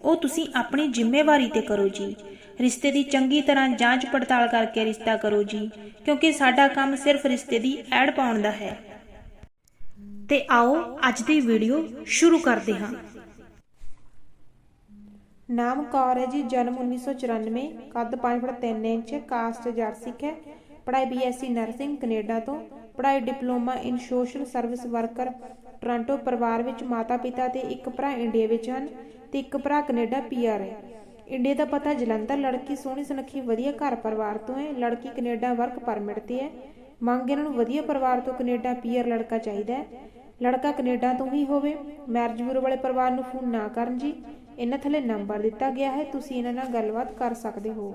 ਉਹ ਤੁਸੀਂ ਆਪਣੀ ਜ਼ਿੰਮੇਵਾਰੀ ਤੇ ਕਰੋ ਜੀ। ਰਿਸ਼ਤੇ ਦੀ ਚੰਗੀ ਤਰ੍ਹਾਂ ਜਾਂਚ ਪੜਤਾਲ ਕਰਕੇ ਰਿਸ਼ਤਾ ਕਰੋ ਜੀ, ਕਿਉਂਕਿ ਸਾਡਾ ਕੰਮ ਸਿਰਫ ਰਿਸ਼ਤੇ ਦੀ ਐਡ ਪਾਉਣ ਦਾ ਹੈ। ਤੇ ਆਓ ਅੱਜ ਦੀ ਵੀਡੀਓ ਸ਼ੁਰੂ ਕਰਦੇ ਹਾਂ। ਨਾਮ ਕੌਰ ਹੈ ਜੀ, ਜਨਮ 1994 ਕੱਦ 5 ਫੁੱਟ 3 ਇੰਚ, ਕਾਸਟ ਜੱਟ ਹੈ। ਪੜ੍ਹਾਈ ਬੀਐਸਸੀ ਨਰਸਿੰਗ, ਕੈਨੇਡਾ ਤੋਂ। ਪੜ੍ਹਾਈ diploma in social service worker, Toronto ਪਰਿਵਾਰ ਵਿੱਚ ਮਾਤਾ ਪਿਤਾ ਤੇ ਇੱਕ ਭਰਾ ਇੰਡੀਆ ਵਿੱਚ ਹਨ। ਤੇ ਇੱਕ ਭਰਾ ਕੈਨੇਡਾ ਪੀਆਰ ਹੈ ਇੰਡੀਆ ਦਾ ਪਤਾ ਜਲੰਧਰ, ਲੜਕੀ ਸੋਹਣੀ ਸੁਨੱਖੀ, ਵਧੀਆ ਘਰ ਪਰਿਵਾਰ ਤੋਂ ਹੈ। ਲੜਕੀ ਕੈਨੇਡਾ ਵਰਕ ਪਰਮਿਟ ਤੇ ਹੈ। ਮੰਗ ਇਹਨਾਂ ਨੂੰ ਵਧੀਆ ਪਰਿਵਾਰ ਤੋਂ ਕੈਨੇਡਾ ਪੀਆਰ ਲੜਕਾ ਚਾਹੀਦਾ ਹੈ। ਲੜਕਾ ਕੈਨੇਡਾ ਤੋਂ ਹੀ ਹੋਵੇ। ਮੈਰਿਜ ਬਿਊਰੋ ਵਾਲੇ ਪਰਿਵਾਰ ਨੂੰ ਫੋਨ ਨਾ ਕਰਨ ਜੀ। ਇਹਨਾਂ ਥੱਲੇ ਨੰਬਰ ਦਿੱਤਾ ਗਿਆ ਹੈ। ਤੁਸੀਂ ਇਹਨਾਂ ਨਾਲ ਗੱਲਬਾਤ ਕਰ ਸਕਦੇ ਹੋ।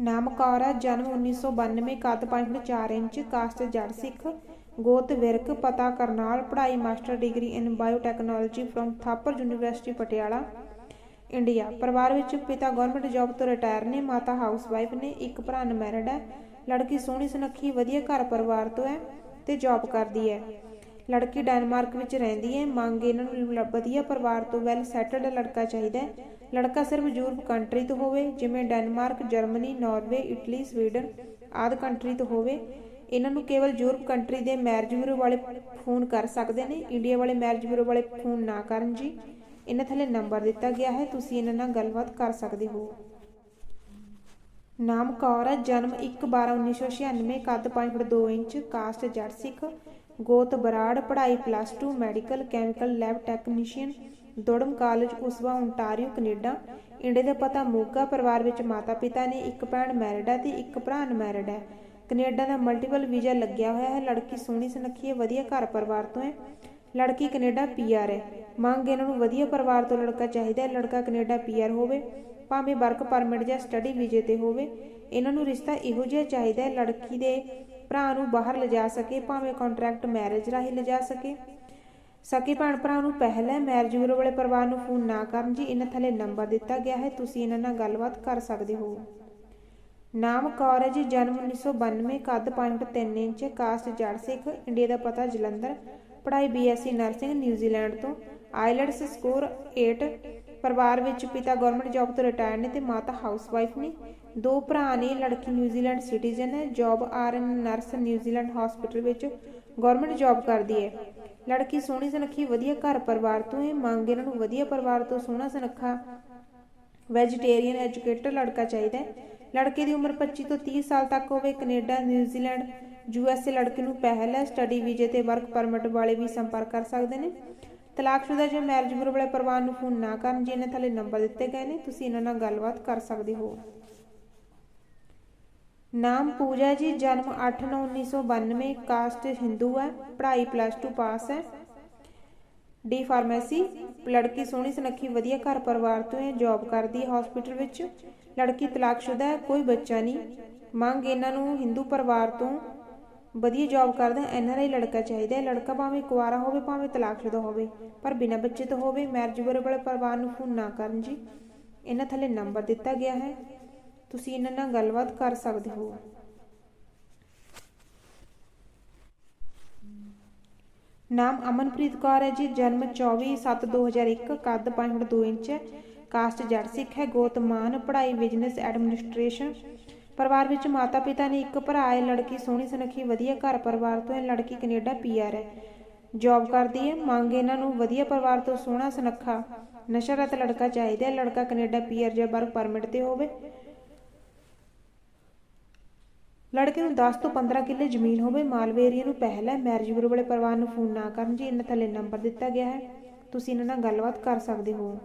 ਨਾਮ ਕੌਰ ਹੈ। ਜਨਮ 1992 ਕੱਦ 5.4 ਇੰਚ ਕਾਸਟ ਜੱਟ ਸਿੱਖ। ਗੋਤ ਵਿਰਕ, ਪਤਾ ਕਰਨਾਲ, ਪੜ੍ਹਾਈ master degree in biotechnology from Thapar university, Patiala, India. ਪਰਿਵਾਰ ਵਿੱਚ ਪਿਤਾ ਗਵਰਨਮੈਂਟ ਜੌਬ ਤੋਂ ਰਿਟਾਇਰ ਨੇ, ਮਾਤਾ ਹਾਊਸਵਾਈਫ ਨੇ, ਇੱਕ ਭਰਾ ਅਨਮੈਰਿਡ ਹੈ। ਲੜਕੀ ਸੋਹਣੀ ਸੁਨੱਖੀ, ਵਧੀਆ ਘਰ ਪਰਿਵਾਰ ਤੋਂ ਹੈ ਤੇ ਜੌਬ ਕਰਦੀ ਹੈ। ਲੜਕੀ ਡੈਨਮਾਰਕ ਵਿੱਚ ਰਹਿੰਦੀ ਹੈ। ਮੰਗ ਇਹਨਾਂ ਨੂੰ ਵਧੀਆ ਪਰਿਵਾਰ ਤੋਂ ਵੈਲ ਸੈਟਲਡ ਲੜਕਾ ਚਾਹੀਦਾ ਹੈ। ਲੜਕਾ ਸਿਰਫ ਯੂਰਪ ਕੰਟਰੀ ਤੋਂ ਹੋਵੇ, ਜਿਵੇਂ Denmark, Germany, Norway, Italy, Sweden ਆਦਿ ਕੰਟਰੀ ਤੋਂ ਹੋਵੇ। ਇਹਨਾਂ ਨੂੰ ਕੇਵਲ ਯੂਰਪ ਕੰਟਰੀ ਦੇ ਮੈਰਿਜ ਬਿਊਰੋ ਵਾਲੇ ਫੋਨ ਕਰ ਸਕਦੇ ਨੇ, ਇੰਡੀਆ ਵਾਲੇ ਮੈਰਿਜ ਬਿਊਰੋ ਵਾਲੇ ਫੋਨ ਨਾ ਕਰਨ ਜੀ। ਇਹਨਾਂ ਥੱਲੇ ਨੰਬਰ ਦਿੱਤਾ ਗਿਆ ਹੈ, ਤੁਸੀਂ ਇਹਨਾਂ ਨਾਲ ਗੱਲਬਾਤ ਕਰ ਸਕਦੇ ਹੋ। ਨਾਮ ਕੌਰ ਹੈ, ਜਨਮ 1/12/1996 ਕੱਦ 5 ਫੁੱਟ 2 ਇੰਚ, ਕਾਸਟ ਜੱਟ ਸਿੱਖ, ਗੋਤ ਬਰਾੜ, ਪੜ੍ਹਾਈ plus 2 medical chemical lab technician Durham college Oshawa Ontario Canada. India ਦਾ ਪਤਾ ਮੋਗਾ ਪਰਿਵਾਰ ਵਿੱਚ ਮਾਤਾ ਪਿਤਾ ਨੇ, ਇੱਕ ਭੈਣ ਮੈਰਿਡ ਹੈ ਤੇ ਇੱਕ ਭਰਾ ਅਨਮੈਰਿਡ ਹੈ। ਕੈਨੇਡਾ ਦਾ ਮਲਟੀਪਲ ਵੀਜ਼ਾ ਲੱਗਿਆ ਹੋਇਆ ਹੈ। ਲੜਕੀ ਸੋਹਣੀ ਸੁਨੱਖੀ ਹੈ, ਵਧੀਆ ਘਰ ਪਰਿਵਾਰ ਤੋਂ ਹੈ। ਲੜਕੀ ਕੈਨੇਡਾ ਪੀਆਰ ਹੈ। ਮੰਗ ਇਹਨਾਂ ਨੂੰ ਵਧੀਆ ਪਰਿਵਾਰ ਤੋਂ ਲੜਕਾ ਚਾਹੀਦਾ ਹੈ। ਲੜਕਾ ਕੈਨੇਡਾ ਪੀਆਰ ਹੋਵੇ, ਭਾਵੇਂ ਵਰਕ ਪਰਮਿਟ ਜਾਂ ਸਟੱਡੀ ਵੀਜ਼ੇ ਤੇ ਹੋਵੇ, ਇਹਨਾਂ ਨੂੰ ਰਿਸ਼ਤਾ ਇਹੋ ਜਿਹਾ ਚਾਹੀਦਾ ਹੈ, ਲੜਕੀ ਦੇ ਭਰਾ ਨੂੰ ਬਾਹਰ ਲਿਜਾ ਸਕੇ, ਭਾਵੇਂ ਕੰਟਰੈਕਟ ਮੈਰਿਜ ਰਾਹੀਂ ਲਿਜਾ ਸਕੇ। ਸਕੇ ਭੈਣ ਭਰਾ ਨੂੰ ਪਹਿਲ ਹੈ ਮੈਰਿਜ ਬਿਊਰੋ ਵਾਲੇ ਪਰਿਵਾਰ ਨੂੰ ਫੋਨ ਨਾ ਕਰਨ ਜੀ, ਇਹਨਾਂ ਥੱਲੇ ਨੰਬਰ ਦਿੱਤਾ ਗਿਆ ਹੈ, ਤੁਸੀਂ ਇਹਨਾਂ ਨਾਲ ਗੱਲਬਾਤ ਕਰ ਸਕਦੇ ਹੋ। ਨਾਮ ਕੌਰ ਜਨਮ 1992 ਕੱਦ 5.3 ਇੰਚ, ਕਾਸਟ ਜੱਟ ਸਿੱਖ, ਇੰਡੀਆ ਦਾ ਪਤਾ ਜਲੰਧਰ, ਪੜ੍ਹਾਈ B Sc nursing New Zealand ਤੋਂ। ਆਈਲੈਟਸ ਸਕੋਰ 8 ਪਰਿਵਾਰ ਵਿੱਚ ਪਿਤਾ ਗਵਰਨਮੈਂਟ ਜੌਬ ਤੋਂ ਰਿਟਾਇਰ ਨੇ ਤੇ ਮਾਤਾ ਹਾਊਸਵਾਈਫ ਨੇ। ਦੋ ਭਰਾ ਨੇ, ਲੜਕੀ ਨਿਊਜ਼ੀਲੈਂਡ ਸਿਟੀਜ਼ਨ ਹੈ, job R N nurse New Zealand hospital ਵਿੱਚ ਗਵਰਨਮੈਂਟ ਜੌਬ ਕਰਦੀ ਹੈ। ਲੜਕੀ ਸੋਹਣੀ ਸੁਨੱਖੀ, ਵਧੀਆ ਘਰ ਪਰਿਵਾਰ ਤੋਂ ਹੈ, ਮੰਗ ਇਹਨਾਂ ਨੂੰ ਵਧੀਆ ਪਰਿਵਾਰ ਤੋਂ ਸੋਹਣਾ ਸੁਨੱਖਾ, ਵੈਜੀਟੇਰੀਅਨ ਐਜੂਕੇਟਡ ਲੜਕਾ ਚਾਹੀਦਾ ਹੈ। ਲੜਕੇ ਦੀ ਉਮਰ 25 ਤੋਂ 30 ਸਾਲ ਤੱਕ ਹੋਵੇ, ਕੈਨੇਡਾ ਨਿਊਜ਼ੀਲੈਂਡ ਯੂਐਸਏ ਲੜਕੇ ਨੂੰ ਪਹਿਲ ਹੈ। ਸਟੱਡੀ ਵੀਜ਼ੇ ਤੇ ਵਰਕ ਪਰਮਿਟ ਵਾਲੇ ਵੀ ਸੰਪਰਕ ਕਰ ਸਕਦੇ ਨੇ। ਤਲਾਕਸ਼ੁਦਾ ਜਾਂ ਮੈਰਿਜ ਬਿਊਰੋ ਵਾਲੇ ਪਰਿਵਾਰ ਨੂੰ ਫੋਨ ਨਾ ਕਰਨ ਜੀ ਇਹਨਾਂ ਥੱਲੇ ਨੰਬਰ ਦਿੱਤੇ ਗਏ ਨੇ, ਤੁਸੀਂ ਇਹਨਾਂ ਨਾਲ ਗੱਲਬਾਤ ਕਰ ਸਕਦੇ ਹੋ। ਨਾਮ ਪੂਜਾ ਜੀ, ਜਨਮ 8/9/1992 ਕਾਸਟ ਹਿੰਦੂ ਹੈ, ਪੜ੍ਹਾਈ ਪਲੱਸ 2 ਪਾਸ ਹੈ। ਡੀ ਫਾਰਮੇਸੀ, ਲੜਕੀ ਸੋਹਣੀ ਸੁਨੱਖੀ, ਵਧੀਆ ਘਰ ਪਰਿਵਾਰ ਤੋਂ ਹੈ ਜੌਬ ਕਰਦੀ ਹੈ ਹਸਪੀਟਲ ਵਿੱਚ। ਲੜਕੀ ਤਲਾਕਸ਼ੁਦਾ ਹੈ, ਕੋਈ ਬੱਚਾ ਨਹੀਂ। ਮੰਗ ਇਹਨਾਂ ਨੂੰ ਹਿੰਦੂ ਪਰਿਵਾਰ ਤੋਂ ਵਧੀਆ ਜੌਬ ਕਰਦਾ ਐਨਆਰਆਈ ਲੜਕਾ ਚਾਹੀਦਾ ਹੈ। ਲੜਕਾ ਭਾਵੇਂ ਕੁਆਰਾ ਹੋਵੇ, ਭਾਵੇਂ ਤਲਾਕਸ਼ੁਦਾ ਹੋਵੇ, ਪਰ ਬਿਨਾਂ ਬੱਚੇ ਤੋਂ ਹੋਵੇ ਮੈਰਿਜ ਬਿਊਰੋ ਵਾਲੇ ਪਰਿਵਾਰ ਨੂੰ ਫੋਨ ਨਾ ਕਰਨ ਜੀ। ਇਹਨਾਂ ਥੱਲੇ ਨੰਬਰ ਦਿੱਤਾ ਗਿਆ ਹੈ। ਤੁਸੀਂ ਇਹਨਾਂ ਨਾਲ ਗੱਲਬਾਤ ਕਰ ਸਕਦੇ ਹੋ। ਨਾਮ ਅਮਨਪ੍ਰੀਤ ਕੌਰ ਹੈ ਜੀ, ਜਨਮ 24/7/2001 ਕੱਦ 5 ਫੁੱਟ 2 ਇੰਚ ਹੈ ਕਾਸਟ ਜੱਟ ਸਿੱਖ ਹੈ ਗੋਤਮਾਨ ਪੜ੍ਹਾਈ ਬਿਜ਼ਨਸ ਐਡਮਿਨਿਸਟ੍ਰੇਸ਼ਨ। ਪਰਿਵਾਰ ਵਿੱਚ ਮਾਤਾ ਪਿਤਾ ਨੇ ਇੱਕ ਭਰਾ ਹੈ, ਲੜਕੀ ਸੋਹਣੀ ਸੁਨੱਖੀ, ਵਧੀਆ ਘਰ ਪਰਿਵਾਰ ਤੋਂ ਹੈ, ਲੜਕੀ ਕੈਨੇਡਾ ਪੀਆਰ ਹੈ। ਜੌਬ ਕਰਦੀ ਹੈ, ਮੰਗ ਇਹਨਾਂ ਨੂੰ ਵਧੀਆ ਪਰਿਵਾਰ ਤੋਂ ਸੋਹਣਾ, ਸੁਨੱਖਾ ਨਸ਼ਾ ਲੜਕਾ ਚਾਹੀਦਾ ਹੈ, ਲੜਕਾ ਕੈਨੇਡਾ ਪੀਆਰ ਜਾਂ ਵਰਕ ਪਰਮਿਟ ਤੇ ਹੋਵੇ। ਲੜਕੇ ਨੂੰ 10 ਤੋਂ 15 ਕਿੱਲੇ ਜ਼ਮੀਨ ਹੋਵੇ, ਮਾਲਵੇ ਏਰੀਆ ਨੂੰ ਪਹਿਲ ਹੈ। ਮੈਰਿਜ ਬਿਊਰੋ ਵਾਲੇ ਪਰਿਵਾਰ ਨੂੰ ਫੋਨ ਨਾ ਕਰਨ ਜੀ, ਇਹਨਾਂ ਥੱਲੇ ਨੰਬਰ ਦਿੱਤਾ ਗਿਆ ਹੈ। ਤੁਸੀਂ ਇਹਨਾਂ ਨਾਲ ਗੱਲਬਾਤ ਕਰ ਸਕਦੇ ਹੋ।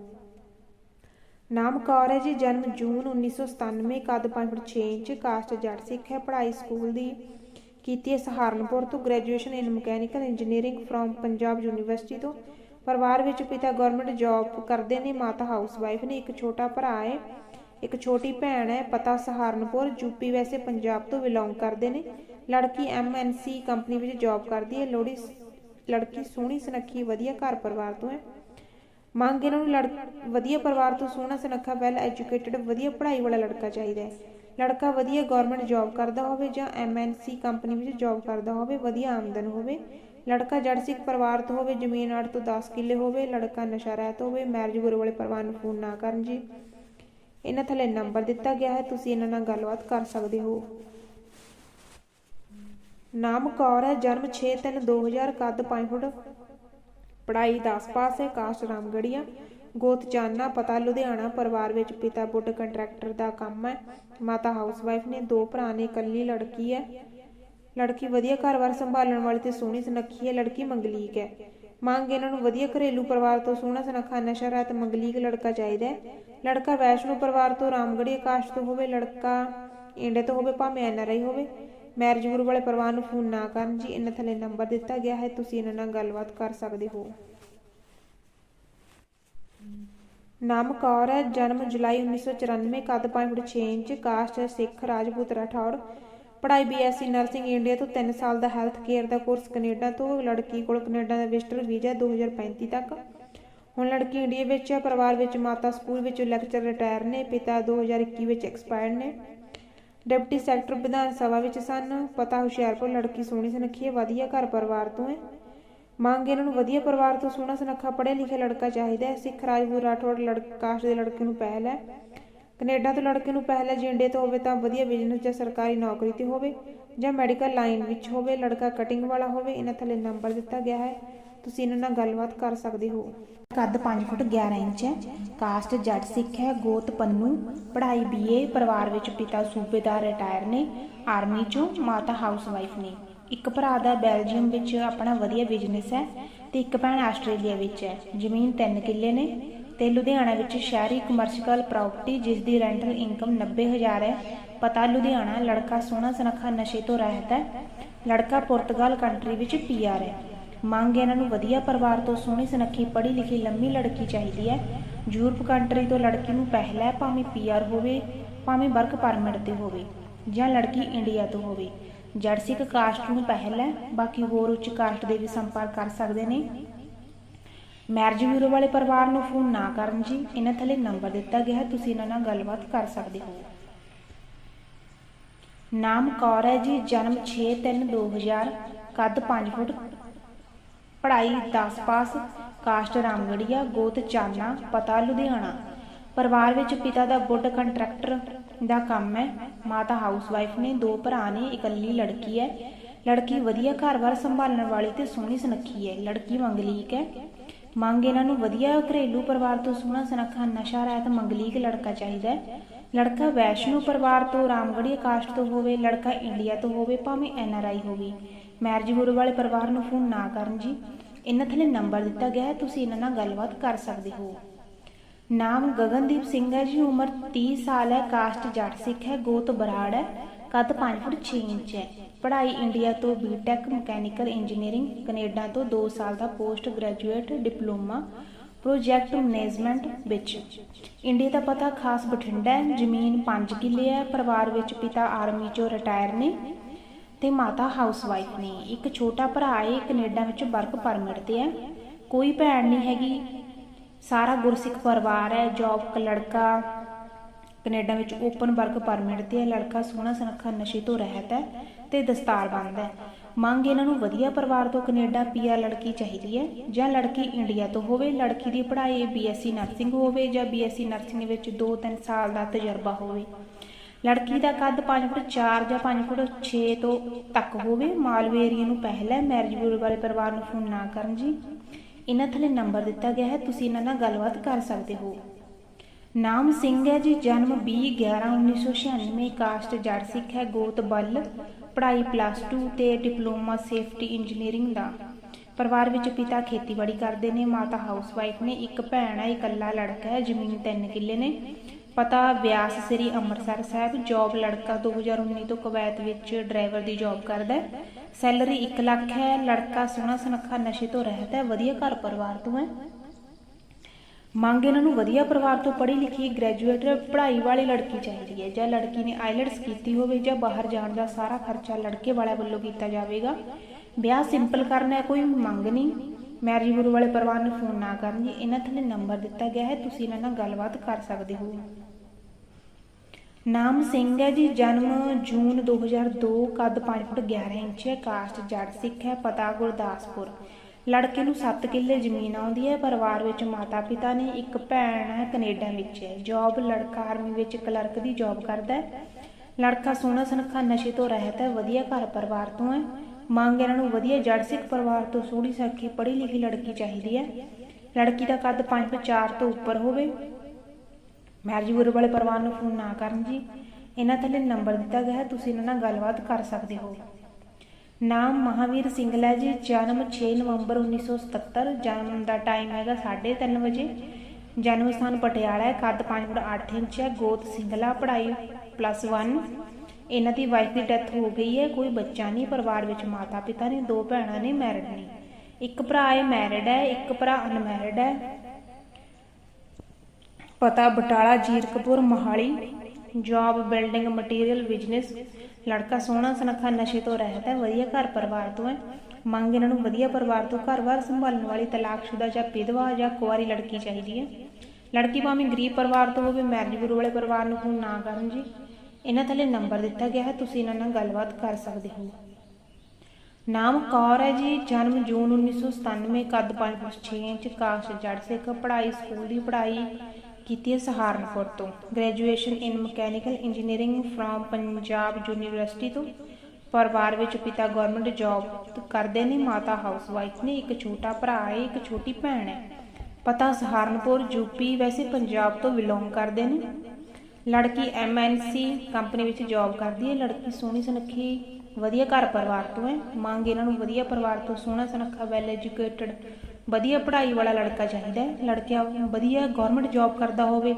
ਨਾਮ ਕੌਰ ਹੈ ਜੀ, ਜਨਮ ਜੂਨ 1997 ਕੱਦ 5 ਫੁੱਟ 6 ਇੰਚ ਕਾਸਟ ਜੱਟ ਸਿੱਖ ਹੈ। ਪੜ੍ਹਾਈ ਸਕੂਲ ਦੀ ਕੀਤੀ ਹੈ ਸਹਾਰਨਪੁਰ ਤੋਂ। Graduation in mechanical engineering from Punjab university ਤੋਂ। ਪਰਿਵਾਰ ਵਿੱਚ ਪਿਤਾ ਗਵਰਨਮੈਂਟ ਜੌਬ ਕਰਦੇ ਨੇ, ਮਾਤਾ ਹਾਊਸ ਵਾਈਫ ਨੇ, ਇੱਕ ਛੋਟਾ ਭਰਾ ਹੈ। ਇੱਕ ਛੋਟੀ ਭੈਣ ਹੈ, ਪਤਾ ਸਹਾਰਨਪੁਰ, ਯੂਪੀ ਵੈਸੇ ਪੰਜਾਬ ਤੋਂ ਬਿਲੋਂਗ ਕਰਦੇ ਨੇ। ਲੜਕੀ ਐਮਐਨਸੀ ਕੰਪਨੀ ਵਿੱਚ ਜੌਬ ਕਰਦੀ ਹੈ। ਲੋੜੀ ਲੜਕੀ ਸੋਹਣੀ, ਸੁਨੱਖੀ, ਵਧੀਆ ਘਰ ਪਰਿਵਾਰ ਤੋਂ ਹੈ। ਮੰਗ ਇਹਨਾਂ ਨੂੰ ਲੜ, ਵਧੀਆ ਪਰਿਵਾਰ ਤੋਂ ਸੋਹਣਾ, ਸੁਨੱਖਾ, ਵੈਲ ਐਜੂਕੇਟਡ, ਵਧੀਆ ਪੜ੍ਹਾਈ ਵਾਲਾ ਲੜਕਾ ਚਾਹੀਦਾ ਹੈ। ਲੜਕਾ ਵਧੀਆ ਗਵਰਨਮੈਂਟ ਜੌਬ ਕਰਦਾ ਹੋਵੇ ਜਾਂ ਐਮਐਨਸੀ ਕੰਪਨੀ ਵਿੱਚ ਜੌਬ ਕਰਦਾ ਹੋਵੇ, ਵਧੀਆ ਆਮਦਨ ਹੋਵੇ। ਲੜਕਾ ਜੜ ਸਿੱਖ ਪਰਿਵਾਰ ਤੋਂ ਹੋਵੇ, ਜ਼ਮੀਨ 8 ਤੋਂ 10 ਕਿੱਲੇ ਹੋਵੇ, ਲੜਕਾ ਨਸ਼ਾ ਰਹਿਤ ਹੋਵੇ ਮੈਰਿਜ ਗੁਰੂ ਵਾਲੇ ਪਰਿਵਾਰ ਨੂੰ ਫੋਨ ਨਾ ਕਰਨ ਜੀ। ਇਹਨਾਂ ਥੱਲੇ ਨੰਬਰ ਦਿੱਤਾ ਗਿਆ ਹੈ, ਤੁਸੀਂ ਇਹਨਾਂ ਨਾਲ ਗੱਲਬਾਤ ਕਰ ਸਕਦੇ ਹੋ। ਨਾਮ ਕੌਰ ਹੈ, ਜਨਮ 6/3/2000 ਕੱਦ 5 ਫੁੱਟ ਪੜ੍ਹਾਈ 10 ਪਾਸ ਹੈ, ਕਾਸਟ ਰਾਮਗੜੀਆ ਗੋਤ ਚਾਨਾ ਪਤਾ ਲੁਧਿਆਣਾ, ਪਰਿਵਾਰ ਵਿੱਚ ਪਿਤਾ ਬੁੱਢ ਕੰਟਰੈਕਟਰ ਦਾ ਕੰਮ ਹੈ। ਮਾਤਾ ਹਾਊਸਵਾਈਫ ਨੇ, ਦੋ ਭਰਾ ਨੇ, ਇਕੱਲੀ ਲੜਕੀ ਹੈ। ਲੜਕੀ ਵਧੀਆ ਘਰ-ਬਾਰ ਸੰਭਾਲਣ ਵਾਲੀ ਤੇ ਸੋਹਣੀ ਸੁਨੱਖੀ ਹੈ, ਲੜਕੀ ਮੰਗਲੀਕ ਹੈ। ਮੰਗ ਇਹਨਾਂ ਨੂੰ ਵਧੀਆ ਘਰੇਲੂ ਪਰਿਵਾਰ ਤੋਂ ਸੋਹਣਾ ਸੁਨੱਖਾ ਨਸ਼ਾ ਰਹਿਤ ਮੰਗਲੀਕ ਲੜਕਾ ਚਾਹੀਦਾ ਹੈ। ਲੜਕਾ ਵੈਸ਼ਨੂ ਪਰਿਵਾਰ ਤੋਂ ਰਾਮਗੜੀ ਆਕਾਸ਼ ਤੋਂ ਹੋਵੇ, ਲੜਕਾ ਇੰਡੀਆ ਤੋਂ ਹੋਵੇ, ਭਾਵੇਂ ਐਨਆਰਆਈ ਹੋਵੇ, ਮੈਰਿਜ ਗੁਰੂ ਵਾਲੇ ਪਰਿਵਾਰ ਨੂੰ ਫੋਨ ਨਾ ਕਰਨ। ਜੀ, ਇਹਨਾਂ ਥੱਲੇ ਨੰਬਰ ਦਿੱਤਾ ਗਿਆ ਹੈ, ਤੁਸੀਂ ਇਹਨਾਂ ਨਾਲ ਗੱਲਬਾਤ ਕਰ ਸਕਦੇ ਹੋ। ਨਾਮ ਕੌਰ ਹੈ, ਜਨਮ ਜੁਲਾਈ 1994 ਕੱਦ 5 ਫੁੱਟ 6 ਇੰਚ ਕਾਸਟ ਹੈ ਸਿੱਖ, ਰਾਜਪੂਤ, ਰਾਠੌੜ। ਪੜ੍ਹਾਈ ਬੀਐਸਸੀ ਨਰਸਿੰਗ ਇੰਡੀਆ ਤੋਂ 3 ਸਾਲ ਦਾ ਹੈਲਥ ਕੇਅਰ ਦਾ ਕੋਰਸ ਕੈਨੇਡਾ ਤੋਂ ਲੜਕੀ ਕੋਲ ਕੈਨੇਡਾ ਦਾ ਵਿਜ਼ਟਰ ਵੀਜ਼ਾ 2035 ਤੱਕ। ਹੁਣ ਲੜਕੀ ਇੰਡੀਆ ਵਿੱਚ ਹੈ ਪਰਿਵਾਰ ਵਿੱਚ ਮਾਤਾ ਸਕੂਲ ਵਿੱਚ ਲੈਕਚਰ ਰਿਟਾਇਰ ਨੇ, ਪਿਤਾ 2021 ਵਿੱਚ ਐਕਸਪਾਇਰਡ ਨੇ। ਡਿਪਟੀ ਸੈਕਟਰ ਵਿਧਾਨ ਸਭਾ ਵਿੱਚ ਸਨ। ਪਤਾ ਹੁਸ਼ਿਆਰਪੁਰ ਲੜਕੀ ਸੋਹਣੀ ਸੁਨੱਖੀ ਹੈ, ਵਧੀਆ ਘਰ ਪਰਿਵਾਰ ਤੋਂ ਹੈ। ਮੰਗ ਇਹਨਾਂ ਨੂੰ ਵਧੀਆ ਪਰਿਵਾਰ ਤੋਂ ਸੋਹਣਾ ਸੁਨੱਖਾ ਪੜ੍ਹਿਆ ਲਿਖਿਆ ਲੜਕਾ ਚਾਹੀਦਾ ਹੈ। ਸਿੱਖ ਰਾਜਪੂਤ ਰਾਠੌੜ ਲੜਕਾ ਦੇ ਲੜਕੇ ਨੂੰ ਪਹਿਲ ਹੈ। ਕੈਨੇਡਾ ਤੋਂ ਲੜਕੇ ਨੂੰ ਪਹਿਲ ਹੈ ਤੋਂ ਹੋਵੇ ਤਾਂ ਵਧੀਆ ਬਿਜ਼ਨਸ ਜਾਂ ਸਰਕਾਰੀ ਨੌਕਰੀ ਤੇ ਹੋਵੇ ਜਾਂ ਮੈਡੀਕਲ ਲਾਈਨ ਵਿੱਚ ਹੋਵੇ, ਲੜਕਾ ਕਟਿੰਗ ਵਾਲਾ ਹੋਵੇ, ਇਹਨਾਂ ਥੱਲੇ ਨੰਬਰ ਦਿੱਤਾ ਗਿਆ ਹੈ। ਤੁਸੀਂ ਇਹਨਾਂ ਨਾਲ ਗੱਲਬਾਤ ਕਰ ਸਕਦੇ ਹੋ। ਕੱਦ 5 ਫੁੱਟ 11 ਇੰਚ ਹੈ ਕਾਸਟ ਜੱਟ ਸਿੱਖ ਹੈ, ਗੋਤ ਪੰਨੂ, ਪੜ੍ਹਾਈ ਬੀਏ ਪਰਿਵਾਰ ਵਿੱਚ ਪਿਤਾ ਸੂਬੇਦਾਰ ਰਿਟਾਇਰ ਨੇ ਆਰਮੀ ਚੋਂ ਮਾਤਾ ਹਾਊਸ ਵਾਈਫ ਨੇ। ਇੱਕ ਭਰਾ ਦਾ ਬੈਲਜੀਅਮ ਵਿੱਚ ਆਪਣਾ ਵਧੀਆ ਬਿਜ਼ਨਸ ਹੈ ਤੇ ਇੱਕ ਭੈਣ ਆਸਟ੍ਰੇਲੀਆ ਵਿੱਚ ਹੈ। ਜ਼ਮੀਨ 3 ਕਿੱਲੇ ਨੇ ਤੇ ਲੁਧਿਆਣਾ ਵਿੱਚ ਸ਼ਹਿਰੀ ਕਮਰਸ਼ੀਅਲ ਪ੍ਰਾਪਰਟੀ ਜਿਸ ਦੀ ਰੈਂਟਲ ਇਨਕਮ 90000 ਹੈ, ਪਤਾ ਲੁਧਿਆਣਾ ਲੜਕਾ ਸੋਹਣਾ ਸੁਨੱਖਾ ਨਸ਼ੇ ਤੋਂ ਰਹਿਤ ਹੈ, ਲੜਕਾ ਪੁਰਤਗਾਲ ਕੰਟਰੀ ਵਿੱਚ ਪੀਆਰ ਹੈ। ਮੰਗ ਇਹਨਾਂ ਨੂੰ ਵਧੀਆ ਪਰਿਵਾਰ ਤੋਂ ਸੋਹਣੀ ਸੁਨੱਖੀ ਪੜ੍ਹੀ ਲਿਖੀ ਲੰਮੀ ਲੜਕੀ ਚਾਹੀਦੀ ਹੈ। ਯੂਰਪ ਕੰਟਰੀ ਤੋਂ ਲੜਕੀ ਨੂੰ ਪਹਿਲਾ ਹੈ, ਭਾਵੇਂ ਪੀਆਰ ਹੋਵੇ, ਭਾਵੇਂ ਵਰਕ ਪਰਮਿਟ ਤੇ ਹੋਵੇ, ਜਾਂ ਲੜਕੀ ਇੰਡੀਆ ਤੋਂ ਹੋਵੇ। ਜਰਸਿਕ ਕਾਸਟ ਨੂੰ ਪਹਿਲਾ ਹੈ, ਬਾਕੀ ਹੋਰ ਉੱਚ ਕਾਸਟ ਦੇ ਵੀ ਸੰਪਰਕ ਕਰ ਸਕਦੇ ਨੇ। ਮੈਰਿਜ ਬਿਊਰੋ ਵਾਲੇ ਪਰਿਵਾਰ ਨੂੰ ਫੋਨ ਨਾ ਕਰਨ ਜੀ। ਇਹਨਾਂ ਥੱਲੇ ਨੰਬਰ ਦਿੱਤਾ ਗਿਆ ਹੈ। ਤੁਸੀਂ ਇਹਨਾਂ ਨਾਲ ਗੱਲਬਾਤ ਕਰ ਸਕਦੇ ਹੋ। ਨਾਮ ਕੌਰ ਹੈ ਜੀ। ਜਨਮ 6/3/2000 ਕੱਦ 5 ਫੁੱਟ, ਪੜ੍ਹਾਈ 10 ਪਾਸ, ਕਾਸਟ ਰਾਮਗੜੀਆ, ਗੋਤ ਚਾਨਾ, ਪਤਾ ਲੁਧਿਆਣਾ। ਪਰਿਵਾਰ ਵਿੱਚ ਪਿਤਾ ਦਾ ਬੁੱਢ ਕੰਟਰੈਕਟਰ ਦਾ ਕੰਮ ਹੈ। ਮਾਤਾ ਹਾਊਸਵਾਈਫ ਨੇ। ਦੋ ਭਰਾ ਨੇ। ਇਕੱਲੀ ਲੜਕੀ ਹੈ। ਲੜਕੀ ਵਧੀਆ ਘਰ-ਬਾਰ ਸੰਭਾਲਣ ਵਾਲੀ ਤੇ ਸੋਹਣੀ ਸੁਨੱਖੀ ਹੈ। ਲੜਕੀ ਮੰਗਲੀਕ ਹੈ। ਮੰਗ ਇਹਨਾਂ ਨੂੰ ਵਧੀਆ ਘਰੇਲੂ ਪਰਿਵਾਰ ਤੋਂ ਸੋਹਣਾ ਸੁਨੱਖਾ ਨਸ਼ਾ ਰਹਿਤ ਮੰਗਲੀਕ ਲੜਕਾ ਚਾਹੀਦਾ ਹੈ। ਲੜਕਾ ਵੈਸ਼ਨੂ ਪਰਿਵਾਰ ਤੋਂ ਰਾਮਗੜੀ ਕਾਸਟ ਤੋਂ ਹੋਵੇ, ਲੜਕਾ ਇੰਡੀਆ ਤੋਂ ਹੋਵੇ, ਭਾਵੇਂ ਐਨਆਰਆਈ ਹੋਵੇ। ਮੈਰਿਜ ਗੁਰੂ ਵਾਲੇ ਪਰਿਵਾਰ ਨੂੰ ਫੋਨ ਨਾ ਕਰਨ ਜੀ। ਇਹਨਾਂ ਥੱਲੇ ਨੰਬਰ ਦਿੱਤਾ ਗਿਆ ਹੈ, ਤੁਸੀਂ ਇਹਨਾਂ ਨਾਲ ਗੱਲਬਾਤ ਕਰ ਸਕਦੇ ਹੋ। ਨਾਮ ਗਗਨਦੀਪ ਸਿੰਘ ਹੈ ਜੀ, ਉਮਰ 30 ਸਾਲ ਹੈ, ਕਾਸਟ ਜੱਟ ਸਿੱਖ ਹੈ, ਗੋਤ ਬਰਾੜ ਹੈ, ਕੱਦ 5 ਫੁੱਟ 6 ਇੰਚ ਹੈ। ਪੜ੍ਹਾਈ ਇੰਡੀਆ ਤੋਂ ਬੀਟੈਕ ਮਕੈਨੀਕਲ ਇੰਜੀਨੀਅਰਿੰਗ ਕੈਨੇਡਾ ਤੋਂ 2 ਸਾਲ ਦਾ post graduate diploma project management ਵਿੱਚ। ਇੰਡੀਆ ਦਾ ਪਤਾ ਖਾਸ ਬਠਿੰਡਾ ਹੈ, ਜ਼ਮੀਨ 5 ਕਿੱਲੇ ਹੈ, ਪਰਿਵਾਰ ਵਿੱਚ ਪਿਤਾ ਆਰਮੀ ਚੋਂ ਰਿਟਾਇਰ ਨੇ ਤੇ ਮਾਤਾ ਹਾਊਸ ਨੇ। ਇੱਕ ਛੋਟਾ ਭਰਾ ਹੈ ਕੈਨੇਡਾ ਵਿੱਚ ਵਰਕ ਪਰਮਿਟ ਤੇ ਹੈ। ਕੋਈ ਭੈਣ ਨਹੀਂ ਹੈਗੀ, ਸਾਰਾ ਗੁਰਸਿੱਖ ਪਰਿਵਾਰ ਹੈ ਜੌਬ ਲੜਕਾ ਕੈਨੇਡਾ ਵਿੱਚ ਓਪਨ ਵਰਕ ਪਰਮਿਟ ਤੇ ਹੈ, ਲੜਕਾ ਸੋਹਣਾ ਸੁਨੱਖਾ ਨਸ਼ੇ ਤੋਂ ਰਹਿਤ ਹੈ। ਤੇ ਦਸਤਾਰ ਬੰਦ ਹੈ। ਮੰਗ ਇਹਨਾਂ ਨੂੰ ਵਧੀਆ ਪਰਿਵਾਰ ਤੋਂ ਕੈਨੇਡਾ ਪੀਆਰ ਲੜਕੀ ਚਾਹੀਦੀ ਹੈ ਜਾਂ ਲੜਕੀ ਇੰਡੀਆ ਤੋਂ ਹੋਵੇ, ਲੜਕੀ ਦੀ ਪੜ੍ਹਾਈ ਬੀਐਸਸੀ ਨਰਸਿੰਗ ਹੋਵੇ ਜਾਂ ਬੀਐਸਸੀ ਨਰਸਿੰਗ ਵਿੱਚ 2-3 ਸਾਲ ਦਾ ਤਜਰਬਾ ਹੋਵੇ। ਲੜਕੀ ਦਾ ਕੱਦ 5 ਫੁੱਟ 4 ਜਾਂ 5 ਫੁੱਟ 6 ਤੋਂ ਤੱਕ ਹੋਵੇ, ਮਾਲਵੇ ਏਰੀਆ ਨੂੰ ਪਹਿਲਾ ਮੈਰਿਜ ਬਿਊਰੋ ਵਾਲੇ ਪਰਿਵਾਰ ਨੂੰ ਫੋਨ ਨਾ ਕਰਨ ਜੀ। ਇਹਨਾਂ ਥੱਲੇ ਨੰਬਰ ਦਿੱਤਾ ਗਿਆ ਹੈ, ਤੁਸੀਂ ਇਹਨਾਂ ਨਾਲ ਗੱਲਬਾਤ ਕਰ ਸਕਦੇ ਹੋ। ਨਾਮ ਸਿੰਘ ਹੈ ਜੀ, ਜਨਮ 20 11 1996 ਕਾਸਟ ਜੜ ਸਿੱਖ ਹੈ, ਗੋਤ ਬੱਲ। ਪੜ੍ਹਾਈ ਪਲੱਸ 2 ਤੇ ਡਿਪਲੋਮਾ ਸੇਫਟੀ ਇੰਜੀਨੀਅਰਿੰਗ ਦਾ। ਪਰਿਵਾਰ ਵਿੱਚ ਪਿਤਾ ਖੇਤੀਬਾੜੀ ਕਰਦੇ ਨੇ, ਮਾਤਾ ਹਾਊਸਵਾਈਫ ਨੇ, ਇੱਕ ਭੈਣ ਹੈ ਇਕੱਲਾ ਲੜਕਾ ਹੈ, ਜ਼ਮੀਨ 3 ਕਿੱਲੇ ਨੇ। ਪਤਾ ਵਿਆਸ ਸ੍ਰੀ ਅੰਮ੍ਰਿਤਸਰ ਸਾਹਿਬ ਜੌਬ ਲੜਕਾ 2019 ਤੋਂ ਕੁਵੈਤ ਵਿੱਚ ਡਰਾਈਵਰ ਦੀ ਜੌਬ ਕਰਦਾ ਹੈ। ਸੈਲਰੀ 1 ਲੱਖ ਹੈ, ਲੜਕਾ ਸੋਹਣਾ ਸੁਨੱਖਾ ਨਸ਼ੇ ਤੋਂ ਰਹਿਤ ਹੈ, ਵਧੀਆ ਘਰ ਪਰਿਵਾਰ ਤੋਂ ਹੈ। ਮੰਗ ਇਹਨਾਂ ਨੂੰ ਵਧੀਆ ਪਰਿਵਾਰ ਤੋਂ ਪੜ੍ਹੀ ਲਿਖੀ ਗ੍ਰੈਜੂਏਟ ਪੜ੍ਹਾਈ ਵਾਲੀ ਲੜਕੀ ਚਾਹੀਦੀ ਹੈ, ਜਾਂ ਲੜਕੀ ਨੇ ਆਈਲਟਸ ਕੀਤੀ ਹੋਵੇ, ਜਾਂ ਬਾਹਰ ਜਾਣ ਦਾ ਸਾਰਾ ਖਰਚਾ ਲੜਕੇ ਵਾਲਿਆਂ ਵੱਲੋਂ ਕੀਤਾ ਜਾਵੇਗਾ। ਵਿਆਹ ਸਿੰਪਲ ਕਰਨਾ ਹੈ, ਕੋਈ ਮੰਗ ਨਹੀਂ। ਮੈਰਿਜ ਗੁਰੂ ਵਾਲੇ ਪਰਿਵਾਰ ਨੂੰ ਫੋਨ ਨਾ ਕਰਨ ਜੀ। ਇਹਨਾਂ ਥੱਲੇ ਨੰਬਰ ਦਿੱਤਾ ਗਿਆ ਹੈ, ਤੁਸੀਂ ਇਹਨਾਂ ਨਾਲ ਗੱਲਬਾਤ ਕਰ ਸਕਦੇ ਹੋ। ਨਾਮ ਸਿੰਘ ਹੈ ਜੀ, ਜਨਮ ਜੂਨ 2002 ਕੱਦ 5 ਫੁੱਟ 11 ਇੰਚ ਹੈ ਕਾਸਟ ਜੜ ਸਿੱਖ ਹੈ, ਪਤਾ ਗੁਰਦਾਸਪੁਰ। ਲੜਕੇ ਨੂੰ 7 ਕਿੱਲੇ ਜ਼ਮੀਨ ਆਉਂਦੀ ਹੈ। ਪਰਿਵਾਰ ਵਿੱਚ ਮਾਤਾ ਪਿਤਾ ਨੇ ਇੱਕ ਭੈਣ ਹੈ, ਕੈਨੇਡਾ ਵਿੱਚ ਹੈ। ਜੌਬ ਲੜਕਾ ਆਰਮੀ ਵਿੱਚ ਕਲਰਕ ਦੀ ਜੌਬ ਕਰਦਾ ਹੈ। ਲੜਕਾ ਸੋਹਣਾ ਸੁਨੱਖਾ ਨਸ਼ੇ ਤੋਂ ਰਹਿਤ ਹੈ, ਵਧੀਆ ਘਰ ਪਰਿਵਾਰ ਤੋਂ ਹੈ। ਮੰਗ ਇਹਨਾਂ ਨੂੰ ਵਧੀਆ ਜੜ ਸਿੱਖ ਪਰਿਵਾਰ ਤੋਂ ਸੋਹਣੀ ਸੱਖੀ ਪੜ੍ਹੀ ਲਿਖੀ ਲੜਕੀ ਚਾਹੀਦੀ ਹੈ। ਲੜਕੀ ਦਾ ਕੱਦ 5 ਫੁੱਟ 4 ਤੋਂ ਉੱਪਰ ਹੋਵੇ। ਮੈਰਿਜ ਗੁਰੂ ਵਾਲੇ ਪਰਿਵਾਰ ਨੂੰ ਫੋਨ ਨਾ ਕਰਨ ਜੀ। ਇਹਨਾਂ ਥੱਲੇ ਨੰਬਰ ਦਿੱਤਾ ਗਿਆ ਹੈ। ਤੁਸੀਂ ਇਹਨਾਂ ਨਾਲ ਗੱਲਬਾਤ ਕਰ ਸਕਦੇ ਹੋ। ਨਾਮ ਮਹਾਵੀਰ ਸਿੰਗਲ ਜੀ, ਜਨਮ 6 ਨਵੰਬਰ 1977 ਜਨਮ ਦਾ ਟਾਈਮ ਹੈਗਾ 3:30 ਵਜੇ। ਜਨਮ ਸਥਾਨ ਪਟਿਆਲਾ ਹੈ, ਕੱਦ 5 ਫੁੱਟ 8 ਇੰਚ ਹੈ, ਗੋਤ ਸਿੰਗਲਾ ਪੜ੍ਹਾਈ ਪਲੱਸ 1 ਇਹਨਾਂ ਦੀ ਵਾਈਫ ਦੀ ਡੈਥ ਹੋ ਗਈ ਹੈ, ਕੋਈ ਬੱਚਾ ਨਹੀਂ, ਪਰਿਵਾਰ ਵਿੱਚ ਮਾਤਾ ਪਿਤਾ ਨੇ ਦੋ ਭੈਣਾਂ ਨੇ ਮੈਰਿਡ ਨੇ ਇੱਕ ਭਰਾ ਹੈ ਮੈਰਿਡ ਹੈ, ਇੱਕ ਭਰਾ ਅਨਮੈਰਿਡ ਹੈ। ਪਤਾ Batala Zirakpur Mohali. Job building material business ਲੜਕਾ ਸੋਹਣਾ ਸੁਨੱਖਾ, ਨਸ਼ੇ ਤੋਂ ਰਹਿਤ ਹੈ, ਵਧੀਆ ਘਰ ਪਰਿਵਾਰ ਤੋਂ ਹੈ। ਮੰਗ ਇਹਨਾਂ ਨੂੰ ਵਧੀਆ ਪਰਿਵਾਰ ਤੋਂ ਘਰ-ਬਾਰ ਸੰਭਾਲਣ ਵਾਲੀ ਤਲਾਕਸ਼ੁਦਾ ਜਾਂ ਵਿਧਵਾ ਜਾਂ ਕੁਆਰੀ ਲੜਕੀ ਚਾਹੀਦੀ ਹੈ। ਲੜਕੀ ਭਾਵੇਂ ਗਰੀਬ ਪਰਿਵਾਰ ਤੋਂ ਹੋਵੇ ਮੈਰਿਜ ਗੁਰੂ ਵਾਲੇ ਪਰਿਵਾਰ ਨੂੰ ਫੋਨ ਨਾ ਕਰਨ ਜੀ। ਇਹਨਾਂ ਥੱਲੇ ਨੰਬਰ ਦਿੱਤਾ ਗਿਆ ਹੈ, ਤੁਸੀਂ ਇਹਨਾਂ ਨਾਲ ਗੱਲਬਾਤ ਕਰ ਸਕਦੇ ਹੋ। ਨਾਮ ਕੌਰ ਹੈ ਜੀ, ਜਨਮ ਜੂਨ 1997 ਕੱਦ 5 ਫੁੱਟ 6 ਇੰਚ ਕਾਸਟ ਜੜ ਸਿੱਖ, ਪੜ੍ਹਾਈ, ਸਕੂਲ ਦੀ ਪੜ੍ਹਾਈ। ਕੀਤੀ ਹੈ ਸਹਾਰਨਪੁਰ ਤੋਂ। Graduation in mechanical engineering from Punjab university ਤੋਂ। ਪਰਿਵਾਰ ਵਿੱਚ ਪਿਤਾ ਗਵਰਨਮੈਂਟ ਜੌਬ ਕਰਦੇ ਨੇ ਮਾਤਾ ਹਾਊਸਵਾਈਫ ਨੇ। ਇੱਕ ਛੋਟਾ ਭਰਾ ਹੈ, ਇੱਕ ਛੋਟੀ ਭੈਣ ਹੈ। ਪਤਾ ਸਹਾਰਨਪੁਰ ਯੂਪੀ ਵੈਸੇ ਪੰਜਾਬ ਤੋਂ ਬਿਲੋਂਗ ਕਰਦੇ ਨੇ। ਲੜਕੀ ਐਮਐਨਸੀ ਕੰਪਨੀ ਵਿੱਚ ਜੌਬ ਕਰਦੀ ਹੈ। ਲੜਕੀ ਸੋਹਣੀ ਸੁਨੱਖੀ, ਵਧੀਆ ਘਰ ਪਰਿਵਾਰ ਤੋਂ ਹੈ। ਮੰਗ ਇਹਨਾਂ ਨੂੰ ਵਧੀਆ ਪਰਿਵਾਰ ਤੋਂ ਸੋਹਣਾ ਸੁਨੱਖਾ ਵੈਲ ਐਜੂਕੇਟਡ ਵਧੀਆ ਪੜ੍ਹਾਈ ਵਾਲਾ ਲੜਕਾ ਚਾਹੀਦਾ ਹੈ। ਲੜਕਿਆ ਵਧੀਆ ਗਵਰਨਮੈਂਟ ਜੌਬ ਕਰਦਾ ਹੋਵੇ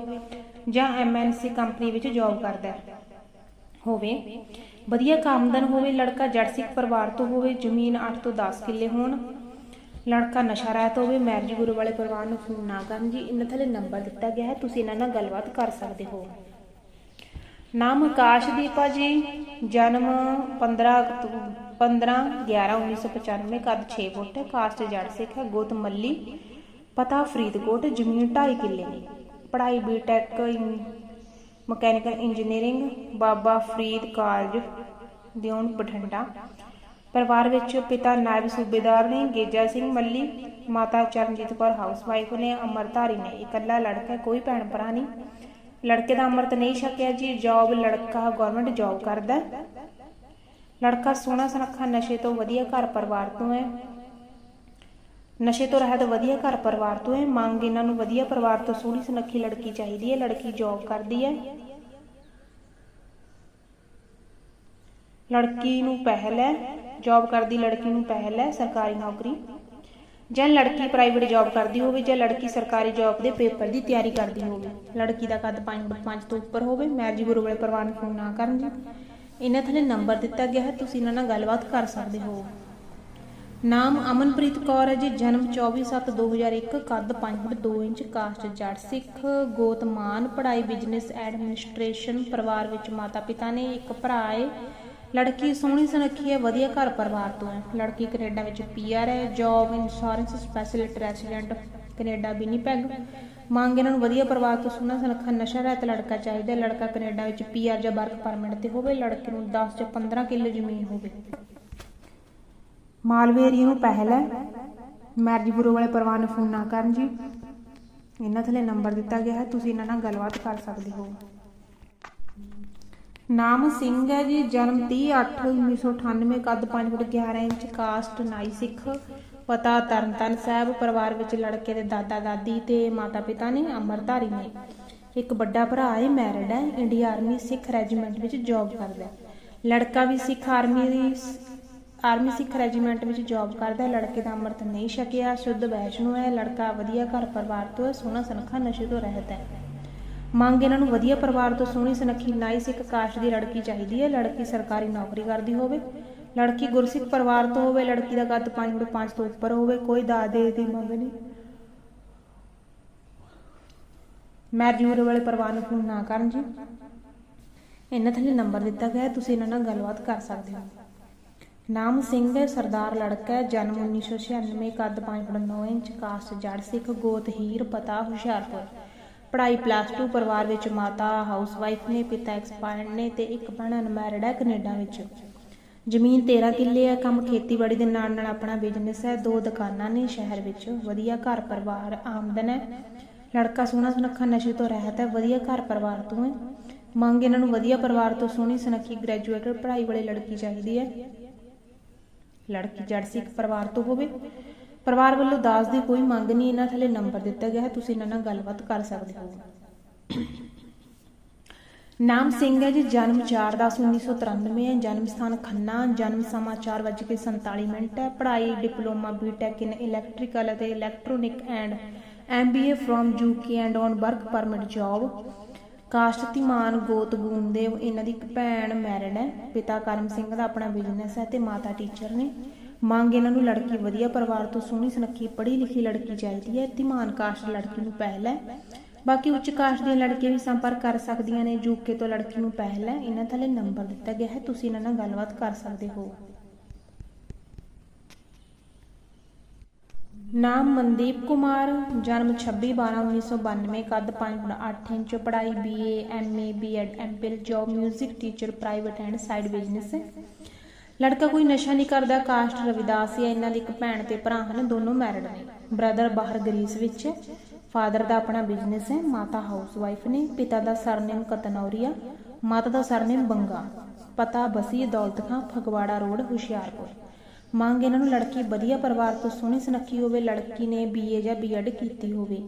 ਜਾਂ ਐਮਐਨਸੀ ਕੰਪਨੀ ਵਿੱਚ ਜੌਬ ਕਰਦਾ ਹੋਵੇ, ਵਧੀਆ ਕਾਮਦਨ ਹੋਵੇ, ਲੜਕਾ ਜੱਟ ਸਿੱਖ ਪਰਿਵਾਰ ਤੋਂ ਹੋਵੇ, ਜ਼ਮੀਨ 8 ਤੋਂ 10 ਕਿੱਲੇ ਹੋਣ, ਲੜਕਾ ਨਸ਼ਾ ਰਹਿਤ ਹੋਵੇ ਮੈਰਿਜ ਗੁਰੂ ਵਾਲੇ ਪਰਿਵਾਰ ਨੂੰ ਫੋਨ ਨਾ ਕਰਨ ਜੀ, ਇਹਨਾਂ ਥੱਲੇ ਨੰਬਰ ਦਿੱਤਾ ਗਿਆ ਹੈ, ਤੁਸੀਂ ਇਹਨਾਂ ਨਾਲ ਗੱਲਬਾਤ ਕਰ ਸਕਦੇ ਹੋ। ਨਾਮ ਆਕਾਸ਼ਦੀਪਾ ਜੀ, ਜਨਮ 15 ਅਕਤੂਬਰ 15 11 1995 ਕੱਦ 6 ਫੁੱਟ, ਕਾਸਟ ਜੜ ਸਿੱਖ ਹੈ, ਗੋਤ ਮੱਲੀ, ਪਤਾ ਫਰੀਦਕੋਟ, ਜ਼ਮੀਨ 2.5 ਕਿੱਲੇ। ਨੇ ਪੜ੍ਹਾਈ BTech mechanical engineering, Baba Farid college ਦਿਉਣ Bathinda. ਪਰਿਵਾਰ ਵਿੱਚ ਪਿਤਾ ਨਾਇਬ ਸੂਬੇਦਾਰ ਨੇ, ਗੇਜਾ ਸਿੰਘ ਮੱਲੀ, ਮਾਤਾ ਚਰਨਜੀਤ ਕੌਰ ਹਾਊਸਵਾਈਫ ਨੇ, ਅਮਰਧਾਰੀ ਨੇ। ਇਕੱਲਾ ਲੜਕਾ ਕੋਈ ਭੈਣ ਭਰਾ ਨਹੀਂ। ਲੜਕੇ ਦਾ ਅੰਮ੍ਰਿਤ ਨਹੀਂ ਛਕਿਆ ਜੀ ਜੌਬ ਲੜਕਾ ਗਵਰਨਮੈਂਟ ਜੌਬ ਕਰਦਾ ਲੜਕਾ ਸੋਹਣਾ ਸੁਨੱਖਾ, ਨਸ਼ੇ ਤੋਂ ਵਧੀਆ ਘਰ ਪਰਿਵਾਰ ਤੋਂ ਹੈ। ਨਸ਼ੇ ਤੋਂ ਰਹਿਤ ਵਧੀਆ ਘਰ ਪਰਿਵਾਰ ਤੋਂ ਹੈ। ਮੰਗ ਇਹਨਾਂ ਨੂੰ ਵਧੀਆ ਪਰਿਵਾਰ ਤੋਂ ਸੋਹਣੀ ਸੁਨੱਖੀ ਲੜਕੀ ਚਾਹੀਦੀ ਹੈ। ਲੜਕੀ ਜੌਬ ਕਰਦੀ ਹੈ। ਲੜਕੀ ਨੂੰ ਪਹਿਲ ਹੈ। ਜੌਬ ਕਰਦੀ ਲੜਕੀ ਨੂੰ ਪਹਿਲ ਹੈ। ਸਰਕਾਰੀ ਨੌਕਰੀ। ਜਾਂ ਲੜਕੀ ਪ੍ਰਾਈਵੇਟ ਜੌਬ ਕਰਦੀ ਹੋਵੇ ਜਾਂ ਲੜਕੀ ਸਰਕਾਰੀ ਜੌਬ ਦੇ ਪੇਪਰ ਦੀ ਤਿਆਰੀ ਕਰਦੀ ਹੋਵੇ। ਲੜਕੀ ਦਾ ਕੱਦ 5.5 ਤੋਂ ਉੱਪਰ ਹੋਵੇ। ਮੈਰਿਜ ਗੁਰੂ ਵਾਲੇ ਪਰਿਵਾਰ ਫੋਨ ਨਾ ਕਰਨ ਜੀ। ਇਹਨਾਂ ਥੱਲੇ ਨੰਬਰ ਦਿੱਤਾ ਗਿਆ ਹੈ, ਤੁਸੀਂ ਇਹਨਾਂ ਨਾਲ ਗੱਲਬਾਤ ਕਰ ਸਕਦੇ ਹੋ। ਨਾਮ ਅਮਨਪ੍ਰੀਤ ਕੌਰ ਹੈ ਜੀ, ਜਨਮ 24/7/2001 ਕੱਦ 5 ਫੁੱਟ 2 ਇੰਚ ਕਾਸਟ ਜੜ ਸਿੱਖ, ਗੋਤ ਪੜ੍ਹਾਈ ਬਿਜ਼ਨਸ ਐਡਮਿਨਿਸਟ੍ਰੇਸ਼ਨ, ਪਰਿਵਾਰ ਵਿੱਚ ਮਾਤਾ ਪਿਤਾ ਨੇ, ਇੱਕ ਭਰਾ ਹੈ, ਲੜਕੀ ਸੋਹਣੀ ਸੁਨੱਖੀ ਹੈ, ਵਧੀਆ ਘਰ ਪਰਿਵਾਰ ਤੋਂ ਹੈ। ਲੜਕੀ ਕੈਨੇਡਾ ਵਿੱਚ ਪੀਆਰ ਹੈ, job insurance specialist resident Canada Winnipeg. ਮੰਗ ਇਹਨਾਂ ਨੂੰ ਵਧੀਆ ਪਰਿਵਾਰ ਤੋਂ ਸੋਹਣਾ ਸੁਨੱਖਾ ਨਸ਼ਾ ਰਹਿਤ ਲੜਕਾ ਚਾਹੀਦਾ ਹੈ। ਲੜਕਾ ਕੈਨੇਡਾ ਵਿੱਚ ਪੀਆਰ ਜਾਂ ਵਰਕ ਪਰਮਿਟ ਤੇ ਹੋਵੇ, ਲੜਕੇ ਨੂੰ 10 ਜਾਂ 15 ਕਿੱਲੇ ਜ਼ਮੀਨ ਹੋਵੇ। ਮਾਲਵੇ ਏਰੀਆ ਨੂੰ ਪਹਿਲ ਹੈ। ਮੈਰਿਜ ਗੁਰੂ ਵਾਲੇ ਪਰਿਵਾਰ ਨੂੰ ਫੋਨ ਨਾ ਕਰਨ ਜੀ। ਇਹਨਾਂ ਥੱਲੇ ਨੰਬਰ ਦਿੱਤਾ ਗਿਆ ਹੈ। ਤੁਸੀਂ ਇਹਨਾਂ ਨਾਲ ਗੱਲਬਾਤ ਕਰ ਸਕਦੇ ਹੋ। ਨਾਮ ਸਿੰਘ ਹੈ ਜੀ। ਜਨਮ 30/8/1998 ਕੱਦ 5 ਫੁੱਟ 11 ਇੰਚ, ਕਾਸਟ ਨਾਈ ਸਿੱਖ। ਪਤਾ ਤਰਨਤਨ ਸਾਹਿਬ ਪਰਿਵਾਰ ਵਿੱਚ ਲੜਕੇ ਦੇ ਦਾਦਾ ਦਾਦੀ ਤੇ ਮਾਤਾ ਪਿਤਾ ਨੇ ਅਮਰਧਾਰੀ ਨੇ। ਇੱਕ ਵੱਡਾ ਭਰਾ ਹੈ ਮੈਰਿਡ ਹੈ, ਇੰਡੀਆ ਆਰਮੀ ਸਿੱਖ ਰੈਜੀਮੈਂਟ ਵਿੱਚ ਜੌਬ ਕਰਦਾ ਲੜਕਾ ਵੀ ਸਿੱਖ ਆਰਮੀ ਦੀ ਆਰਮੀ ਸਿੱਖ ਰੈਜੀਮੈਂਟ ਵਿੱਚ ਜੌਬ ਕਰਦਾ ਲੜਕੇ ਦਾ ਅੰਮ੍ਰਿਤ ਨਹੀਂ ਛਕਿਆ, ਸ਼ੁੱਧ ਵੈਸ਼ਨੂ ਹੈ। ਲੜਕਾ ਵਧੀਆ ਘਰ ਪਰਿਵਾਰ ਤੋਂ ਹੈ, ਸੋਹਣਾ ਸੁਨੱਖਾ ਨਸ਼ੇ ਤੋਂ ਰਹਿਤ ਹੈ। ਮੰਗ ਇਹਨਾਂ ਨੂੰ ਵਧੀਆ ਪਰਿਵਾਰ ਤੋਂ ਸੋਹਣੀ ਸੁਨੱਖੀ, ਨਾਈ ਸਿੱਖ ਕਾਸ਼ ਦੀ ਲੜਕੀ ਚਾਹੀਦੀ ਹੈ। ਲੜਕੀ ਸਰਕਾਰੀ ਨੌਕਰੀ ਕਰਦੀ ਹੋਵੇ। ਲੜਕੀ ਗੁਰਸਿੱਖ ਪਰਿਵਾਰ ਤੋਂ ਹੋਵੇ, ਲੜਕੀ ਦਾ ਕੱਦ 5 ਫੁੱਟ 5 ਤੋਂ ਉੱਪਰ ਹੋਵੇ, ਕੋਈ ਦਾਦੇ ਦੀ ਮੰਗ ਨਹੀਂ। ਮੈਰਿਜ ਵਾਲੇ ਪਰਿਵਾਰ ਨੂੰ ਫੋਨ ਨਾ ਕਰਨ ਜੀ। ਇਹਨਾਂ ਥੱਲੇ ਨੰਬਰ ਦਿੱਤਾ ਗਿਆ ਤੁਸੀਂ ਇਹਨਾਂ ਨਾਲ ਗੱਲਬਾਤ ਕਰ ਸਕਦੇ ਹੋ। ਨਾਮ ਸਿੰਘ ਹੈ, ਸਰਦਾਰ ਲੜਕਾ ਹੈ, ਜਨਮ 1996 ਕੱਦ 5 ਫੁੱਟ 9 ਇੰਚ, ਕਾਸਟ ਜੜ ਸਿੱਖ, ਗੋਤ ਹੀਰ, ਪਤਾ ਹੁਸ਼ਿਆਰਪੁਰ। ਪੜ੍ਹਾਈ ਪਲੱਸ 2 ਪਰਿਵਾਰ ਵਿੱਚ ਮਾਤਾ ਹਾਊਸ ਵਾਈਫ ਨੇ, ਪਿਤਾ ਐਕਸਪਾਇਰਡ ਨੇ ਤੇ ਇੱਕ ਭੈਣ ਅਨਮੈਰਿਡ ਹੈ ਕੈਨੇਡਾ ਵਿੱਚ। ਜ਼ਮੀਨ 13 ਕਿੱਲੇ ਹੈ ਕੰਮ ਖੇਤੀਬਾੜੀ ਦੇ ਨਾਲ ਨਾਲ ਆਪਣਾ ਬਿਜ਼ਨਸ ਹੈ ਦੋ ਦੁਕਾਨਾਂ ਨੇ ਸ਼ਹਿਰ ਵਿੱਚ, ਵਧੀਆ ਘਰ ਪਰਿਵਾਰ ਆਮਦਨ ਹੈ। ਲੜਕਾ ਸੋਹਣਾ ਸੁਨੱਖਾ ਨਸ਼ੇ ਤੋਂ ਰਹਿਤ ਹੈ, ਵਧੀਆ ਘਰ ਪਰਿਵਾਰ ਤੋਂ ਹੈ। ਮੰਗ ਇਹਨਾਂ ਨੂੰ ਵਧੀਆ ਪਰਿਵਾਰ ਤੋਂ ਸੋਹਣੀ ਸੁਨੱਖੀ ਗ੍ਰੈਜੂਏਟਡ ਪੜ੍ਹਾਈ ਵਾਲੀ ਲੜਕੀ ਚਾਹੀਦੀ ਹੈ। ਲੜਕੀ ਜੜ ਸਿੱਖ ਪਰਿਵਾਰ ਤੋਂ ਹੋਵੇ। ਪਰਿਵਾਰ ਵੱਲੋਂ ਦਾਜ ਦੀ ਕੋਈ ਮੰਗ ਨਹੀਂ, ਇਹਨਾਂ ਥੱਲੇ ਨੰਬਰ ਦਿੱਤਾ ਗਿਆ ਹੈ। ਤੁਸੀਂ ਇਹਨਾਂ ਨਾਲ ਗੱਲਬਾਤ ਕਰ ਸਕਦੇ ਹੋ। ਨਾਮ ਸਿੰਘ ਹੈ ਜੀ, ਜਨਮ 4/10/1993 ਹੈ, ਜਨਮ ਸਥਾਨ ਖੰਨਾ, ਜਨਮ ਸਮਾਂ 4:47 ਮਿੰਟ ਹੈ। ਪੜ੍ਹਾਈ, ਡਿਪਲੋਮਾ ਬੀਟੈਕ ਇਨ ਇਲੈਕਟ੍ਰੀਕਲ ਅਤੇ electronic and MBA from UK and on work permit job caste Dhiman, ਗੋਤ ਗੂੰਦੇਵ ਇਹਨਾਂ ਦੀ ਇੱਕ ਭੈਣ ਮੈਰਿਡ ਹੈ। ਪਿਤਾ ਕਰਮ ਸਿੰਘ ਦਾ ਆਪਣਾ ਬਿਜ਼ਨਸ ਹੈ ਤੇ ਮਾਤਾ ਟੀਚਰ ਨੇ। ਮੰਗ ਇਹਨਾਂ ਨੂੰ ਲੜਕੀ ਵਧੀਆ ਪਰਿਵਾਰ ਤੋਂ ਸੋਹਣੀ ਸੁਨੱਖੀ ਪੜ੍ਹੀ ਲਿਖੀ ਲੜਕੀ ਚਾਹੀਦੀ ਹੈ। ਧੀਮਾਨ ਕਾਸ਼ਟ ਲੜਕੀ ਨੂੰ ਪਹਿਲ ਹੈ। ਬਾਕੀ ਉੱਚ ਕਾਸ਼ਟ ਦੀਆਂ ਲੜਕੀਆਂ ਵੀ ਸੰਪਰਕ ਕਰ ਸਕਦੀਆਂ ਨੇ ਯੂਕੇ ਤੋਂ ਲੜਕੀ ਨੂੰ ਪਹਿਲ ਹੈ ਇਹਨਾਂ ਥੱਲੇ ਨੰਬਰ ਦਿੱਤਾ ਗਿਆ ਹੈ, ਤੁਸੀਂ ਇਹਨਾਂ ਨਾਲ ਗੱਲਬਾਤ ਕਰ ਸਕਦੇ ਹੋ। ਨਾਮ ਮਨਦੀਪ ਕੁਮਾਰ, ਜਨਮ 26/12/1992 ਕੱਦ 5.8 ਇੰਚ, ਪੜ੍ਹਾਈ BA MA BEd MPhil job 뮤직 teacher private and side business ਲੜਕਾ ਕੋਈ ਨਸ਼ਾ ਨਹੀਂ ਕਰਦਾ, ਕਾਸਟ ਰਵਿਦਾਸ ਹੈ, ਇਹਨਾਂ ਦੀ ਇੱਕ ਭੈਣ ਤੇ ਭਰਾ ਹਨ, ਦੋਨੋਂ ਮੈਰਿਡ ਨੇ। ਬ੍ਰਦਰ ਬਾਹਰ ਗਰੀਸ ਵਿੱਚ ਫਾਦਰ ਦਾ ਆਪਣਾ ਬਿਜ਼ਨਸ ਹੈ, ਮਾਤਾ ਹਾਊਸ ਵਾਈਫ ਨੇ, ਪਿਤਾ ਦਾ ਸਰਨੇਮ ਕਤਨੌਰੀਆ, ਮਾਤਾ ਦਾ ਸਰਨੇਮ ਬੰਗਾ। ਪਤਾ, ਬਸੀ ਦੌਲਤ ਖਾਂ ਫਗਵਾੜਾ ਰੋਡ, ਹੁਸ਼ਿਆਰਪੁਰ। ਮੰਗ ਇਹਨਾਂ ਨੂੰ ਲੜਕੀ ਵਧੀਆ ਪਰਿਵਾਰ ਤੋਂ ਸੋਹਣੀ ਸੁਨੱਖੀ ਹੋਵੇ, ਲੜਕੀ ਨੇ ਬੀਏ ਜਾਂ ਬੀਐਡ ਕੀਤੀ ਹੋਵੇ।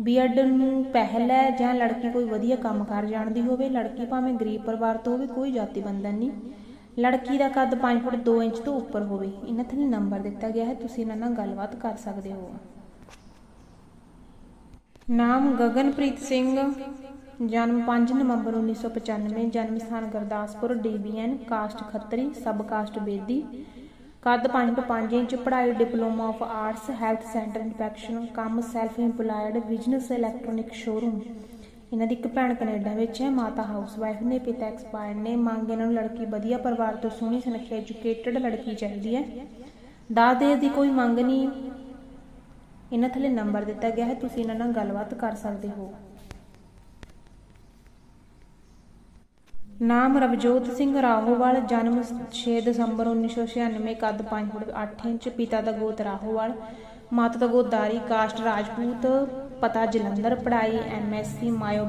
ਬੀਐਡ ਨੂੰ ਪਹਿਲ ਹੈ ਜਾਂ ਲੜਕੀ ਕੋਈ ਵਧੀਆ ਕੰਮ ਕਰ ਜਾਣਦੀ ਹੋਵੇ, ਲੜਕੀ ਭਾਵੇਂ ਗਰੀਬ ਪਰਿਵਾਰ ਤੋਂ ਹੋਵੇ, ਕੋਈ ਜਾਤੀ ਬੰਧਨ ਨਹੀਂ। ਲੜਕੀ ਦਾ ਕੱਦ 5 ਫੁੱਟ 2 ਇੰਚ ਤੋਂ ਉੱਪਰ ਹੋਵੇ। ਇਹਨਾਂ ਥੱਲੇ ਨੰਬਰ ਦਿੱਤਾ ਗਿਆ ਹੈ, ਤੁਸੀਂ ਇਹਨਾਂ ਨਾਲ ਗੱਲਬਾਤ ਕਰ ਸਕਦੇ ਹੋ। ਨਾਮ ਗਗਨਪ੍ਰੀਤ ਸਿੰਘ, ਜਨਮ 5 ਨਵੰਬਰ 1995 ਜਨਮ ਸਥਾਨ Gurdaspur, DBN, caste Khatri, sub caste Bedi, ਕੱਦ 5 ਤੋਂ 5 ਇੰਚ, ਪੜ੍ਹਾਈ diploma of arts, health centre infection, ਕੰਮ self employed business electronic showroom. ਇਹਨਾਂ ਦੀ ਇੱਕ ਭੈਣ ਕੈਨੇਡਾ ਵਿੱਚ ਹੈ, ਮਾਤਾ ਹਾਊਸ ਵਾਈਫ ਨੇ, ਪਿਤਾ ਐਕਸਪਾਇਰਡ ਨੇ, ਮੰਗ ਇਹਨਾਂ ਨੂੰ ਲੜਕੀ ਵਧੀਆ ਪਰਿਵਾਰ ਤੋਂ ਸੋਹਣੀ ਸੁਨੱਖੀ ਐਜੂਕੇਟਡ ਲੜਕੀ ਚਾਹੀਦੀ ਹੈ। ਦਾਜ ਦਹੇਜ ਦੀ ਕੋਈ ਮੰਗ ਨਹੀਂ ਇਹਨਾਂ ਥੱਲੇ ਨੰਬਰ ਦਿੱਤਾ ਗਿਆ ਹੈ, ਤੁਸੀਂ ਇਹਨਾਂ ਨਾਲ ਗੱਲਬਾਤ ਕਰ ਸਕਦੇ ਹੋ। ਨਾਮ ਰਵਜੋਤ ਸਿੰਘ ਰਾਹੋਵਾਲ, ਜਨਮ 6 ਦਸੰਬਰ 1996 ਕੱਦ 5 ਫੁੱਟ 8 ਇੰਚ, ਪਿਤਾ ਦਾ ਗੋਤ ਰਾਹੋਵਾਲ, ਮਾਤਾ ਦਾ ਗੋਤ ਦਾਰੀ, ਕਾਸਟ ਰਾਜਪੂਤ, ਪਤਾ ਜਲੰਧਰ, ਪੜ੍ਹਾਈ MSc, mayo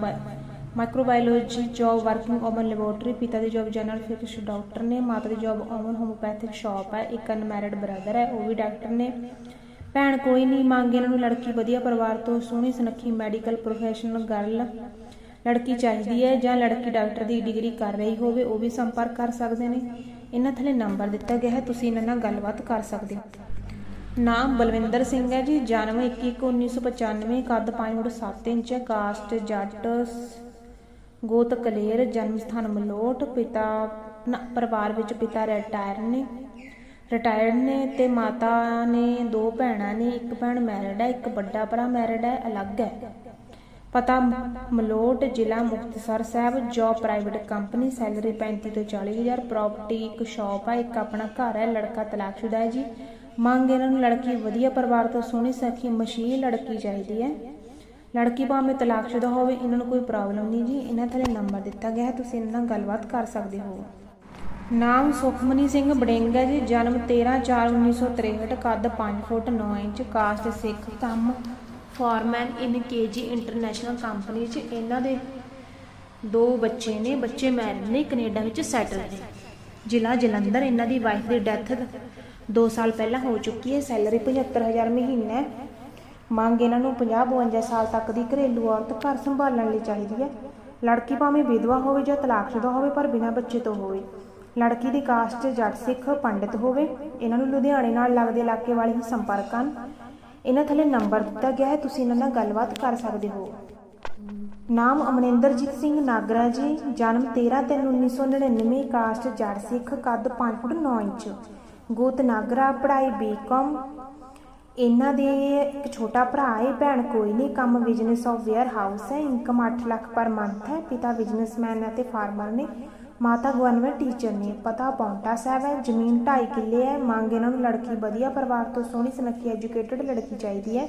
microbiology, job working Oman laboratory, ਪਿਤਾ ਦੀ ਜੌਬ ਜਨਰਲ ਫਿਜ਼ਿਕਸ ਡਾਕਟਰ ਨੇ, ਮਾਤਾ ਦੀ ਜੌਬ ਓਮਨ ਹੋਮੋਪੈਥਿਕ ਸ਼ਾਪ ਹੈ, ਇੱਕ ਅਨਮੈਰਿਡ ਬ੍ਰਦਰ ਹੈ, ਉਹ ਵੀ ਡਾਕਟਰ ਨੇ। ਭੈਣ ਕੋਈ ਨਹੀਂ ਮੰਗ ਇਹਨਾਂ ਨੂੰ ਲੜਕੀ ਵਧੀਆ ਪਰਿਵਾਰ ਤੋਂ ਸੋਹਣੀ, ਸੁਨੱਖੀ ਮੈਡੀਕਲ ਪ੍ਰੋਫੈਸ਼ਨਲ ਗਰਲ ਲੜਕੀ ਚਾਹੀਦੀ ਹੈ ਜਾਂ ਲੜਕੀ ਡਾਕਟਰ ਦੀ ਡਿਗਰੀ ਕਰ ਰਹੀ ਹੋਵੇ, ਉਹ ਵੀ ਸੰਪਰਕ ਕਰ ਸਕਦੇ ਨੇ। ਇਹਨਾਂ ਥੱਲੇ ਨੰਬਰ ਦਿੱਤਾ ਗਿਆ ਹੈ, ਤੁਸੀਂ ਇਹਨਾਂ ਨਾਲ ਗੱਲਬਾਤ ਕਰ ਸਕਦੇ ਹੋ। ਨਾਮ ਬਲਵਿੰਦਰ ਸਿੰਘ ਹੈ ਜੀ, ਜਨਮ 21/1995 ਕੱਦ 5 ਫੁੱਟ 7 ਇੰਚ, ਕਾਸਟ ਜੱਟ ਗੋਤ ਕਲੇਰ ਜਨਮ ਸਥਾਨ ਮਲੋਟ, ਪਿਤਾ ਪਰਿਵਾਰ ਵਿੱਚ ਪਿਤਾ ਰਿਟਾਇਰ ਨੇ। ਰਿਟਾਇਰਡ ਨੇ ਤੇ ਮਾਤਾ ਨੇ, ਦੋ ਭੈਣਾਂ ਨੇ, ਇੱਕ ਭੈਣ ਮੈਰਿਡ ਹੈ, ਇੱਕ ਵੱਡਾ ਭਰਾ ਮੈਰਿਡ ਹੈ, ਅਲੱਗ ਹੈ। ਪਤਾ ਮਲੋਟ, ਜ਼ਿਲ੍ਹਾ Muktsar Sahib job private company salary 35 ਤੋਂ 40 ਹਜ਼ਾਰ ਪ੍ਰਾਪਰਟੀ ਇੱਕ ਸ਼ਾਪ ਹੈ, ਇੱਕ ਆਪਣਾ ਘਰ ਹੈ, ਲੜਕਾ ਤਲਾਕਸ਼ੁਦਾ ਹੈ ਜੀ। ਮੰਗ ਇਹਨਾਂ ਨੂੰ ਲੜਕੀ ਵਧੀਆ ਪਰਿਵਾਰ ਤੋਂ ਸੋਹਣੀ ਸਖੀ ਮਸ਼ੀਨ ਲੜਕੀ ਚਾਹੀਦੀ ਹੈ। ਲੜਕੀ ਭਾਵੇਂ ਤਲਾਕਸ਼ੁਦਾ ਹੋਵੇ, ਇਹਨਾਂ ਨੂੰ ਕੋਈ ਪ੍ਰੋਬਲਮ ਨਹੀਂ ਜੀ। ਇਹਨਾਂ ਥੱਲੇ ਨੰਬਰ ਦਿੱਤਾ ਗਿਆ ਹੈ, ਤੁਸੀਂ ਇਹਨਾਂ ਨਾਲ ਗੱਲਬਾਤ ਕਰ ਸਕਦੇ ਹੋ। ਨਾਮ ਸੁਖਮਨੀ ਸਿੰਘ ਬੜਿੰਗ ਹੈ ਜੀ, ਜਨਮ 13/4/1963 ਕੱਦ 5 ਫੁੱਟ 9 ਇੰਚ, ਕਾਸਟ ਸਿੱਖ ਕੰਮ foreman in KG international company 'ਚ। ਇਹਨਾਂ ਦੇ ਦੋ ਬੱਚੇ ਨੇ, ਬੱਚੇ ਮੈਰਿਡ ਨੇ ਕੈਨੇਡਾ ਵਿੱਚ ਸੈਟਲ ਨੇ। ਜ਼ਿਲ੍ਹਾ ਜਲੰਧਰ, ਇਹਨਾਂ ਦੀ ਵਾਈਫ ਦੀ ਡੈਥ 2 ਸਾਲ ਪਹਿਲਾਂ ਹੋ ਚੁੱਕੀ ਹੈ ਸੈਲਰੀ 75000 ਮਹੀਨਾ ਹੈ। ਮੰਗ ਇਹਨਾਂ ਨੂੰ 50-52 ਸਾਲ ਤੱਕ ਦੀ ਘਰੇਲੂ ਔਰਤ ਘਰ ਸੰਭਾਲਣ ਲਈ ਚਾਹੀਦੀ ਹੈ। ਲੜਕੀ ਭਾਵੇਂ ਵਿਧਵਾ ਹੋਵੇ ਜਾਂ ਤਲਾਕਸ਼ੁਦਾ ਹੋਵੇ, ਪਰ ਬਿਨਾਂ ਬੱਚੇ ਤੋਂ ਹੋਵੇ। ਲੜਕੀ ਦੀ ਕਾਸਟ ਜੱਟ ਸਿੱਖ, ਪੰਡਿਤ ਹੋਵੇ, ਇਹਨਾਂ ਨੂੰ ਲੁਧਿਆਣੇ ਨਾਲ ਲੱਗਦੇ ਇਲਾਕੇ ਵਾਲੇ ਹੀ ਸੰਪਰਕ ਹਨ ਇਹਨਾਂ ਥੱਲੇ ਨੰਬਰ ਦਿੱਤਾ ਗਿਆ ਹੈ, ਤੁਸੀਂ ਇਹਨਾਂ ਨਾਲ ਗੱਲਬਾਤ ਕਰ ਸਕਦੇ ਹੋ। ਨਾਮ ਅਮਨਿੰਦਰਜੀਤ ਸਿੰਘ ਨਾਗਰਾ ਜੀ, ਜਨਮ 13/3/1999 ਕਾਸਟ ਜੱਟ ਸਿੱਖ, ਕੱਦ 5 ਫੁੱਟ 9 ਇੰਚ। ਗੋਤ ਨਾਗਰਾ, ਪੜ੍ਹਾਈ ਬੀਕਾਮ ਇਹਨਾਂ ਦੇ ਇੱਕ ਛੋਟਾ ਭਰਾ ਹੈ, ਭੈਣ ਕੋਈ ਨਹੀਂ, ਕੰਮ ਬਿਜ਼ਨਸ ਆਫ ਵੇਅਰ ਹਾਊਸ ਹੈ ਇਨਕਮ 8 ਲੱਖ ਪਰ ਮੰਥ ਹੈ, ਪਿਤਾ ਬਿਜ਼ਨਸਮੈਨ ਅਤੇ ਫਾਰਮਰ ਨੇ ਮਾਤਾ ਗਵਰਨਮੈਂਟ ਟੀਚਰ ਨੇ ਪਤਾ ਪੌਂਟਾ ਸਾਹਿਬ ਹੈ, ਜ਼ਮੀਨ 2.5 ਕਿੱਲੇ ਹੈ, ਮੰਗ ਇਹਨਾਂ ਨੂੰ ਲੜਕੀ ਵਧੀਆ ਪਰਿਵਾਰ ਤੋਂ ਸੋਹਣੀ ਸੁਨੱਖੀ ਐਜੂਕੇਟਡ ਲੜਕੀ ਚਾਹੀਦੀ ਹੈ।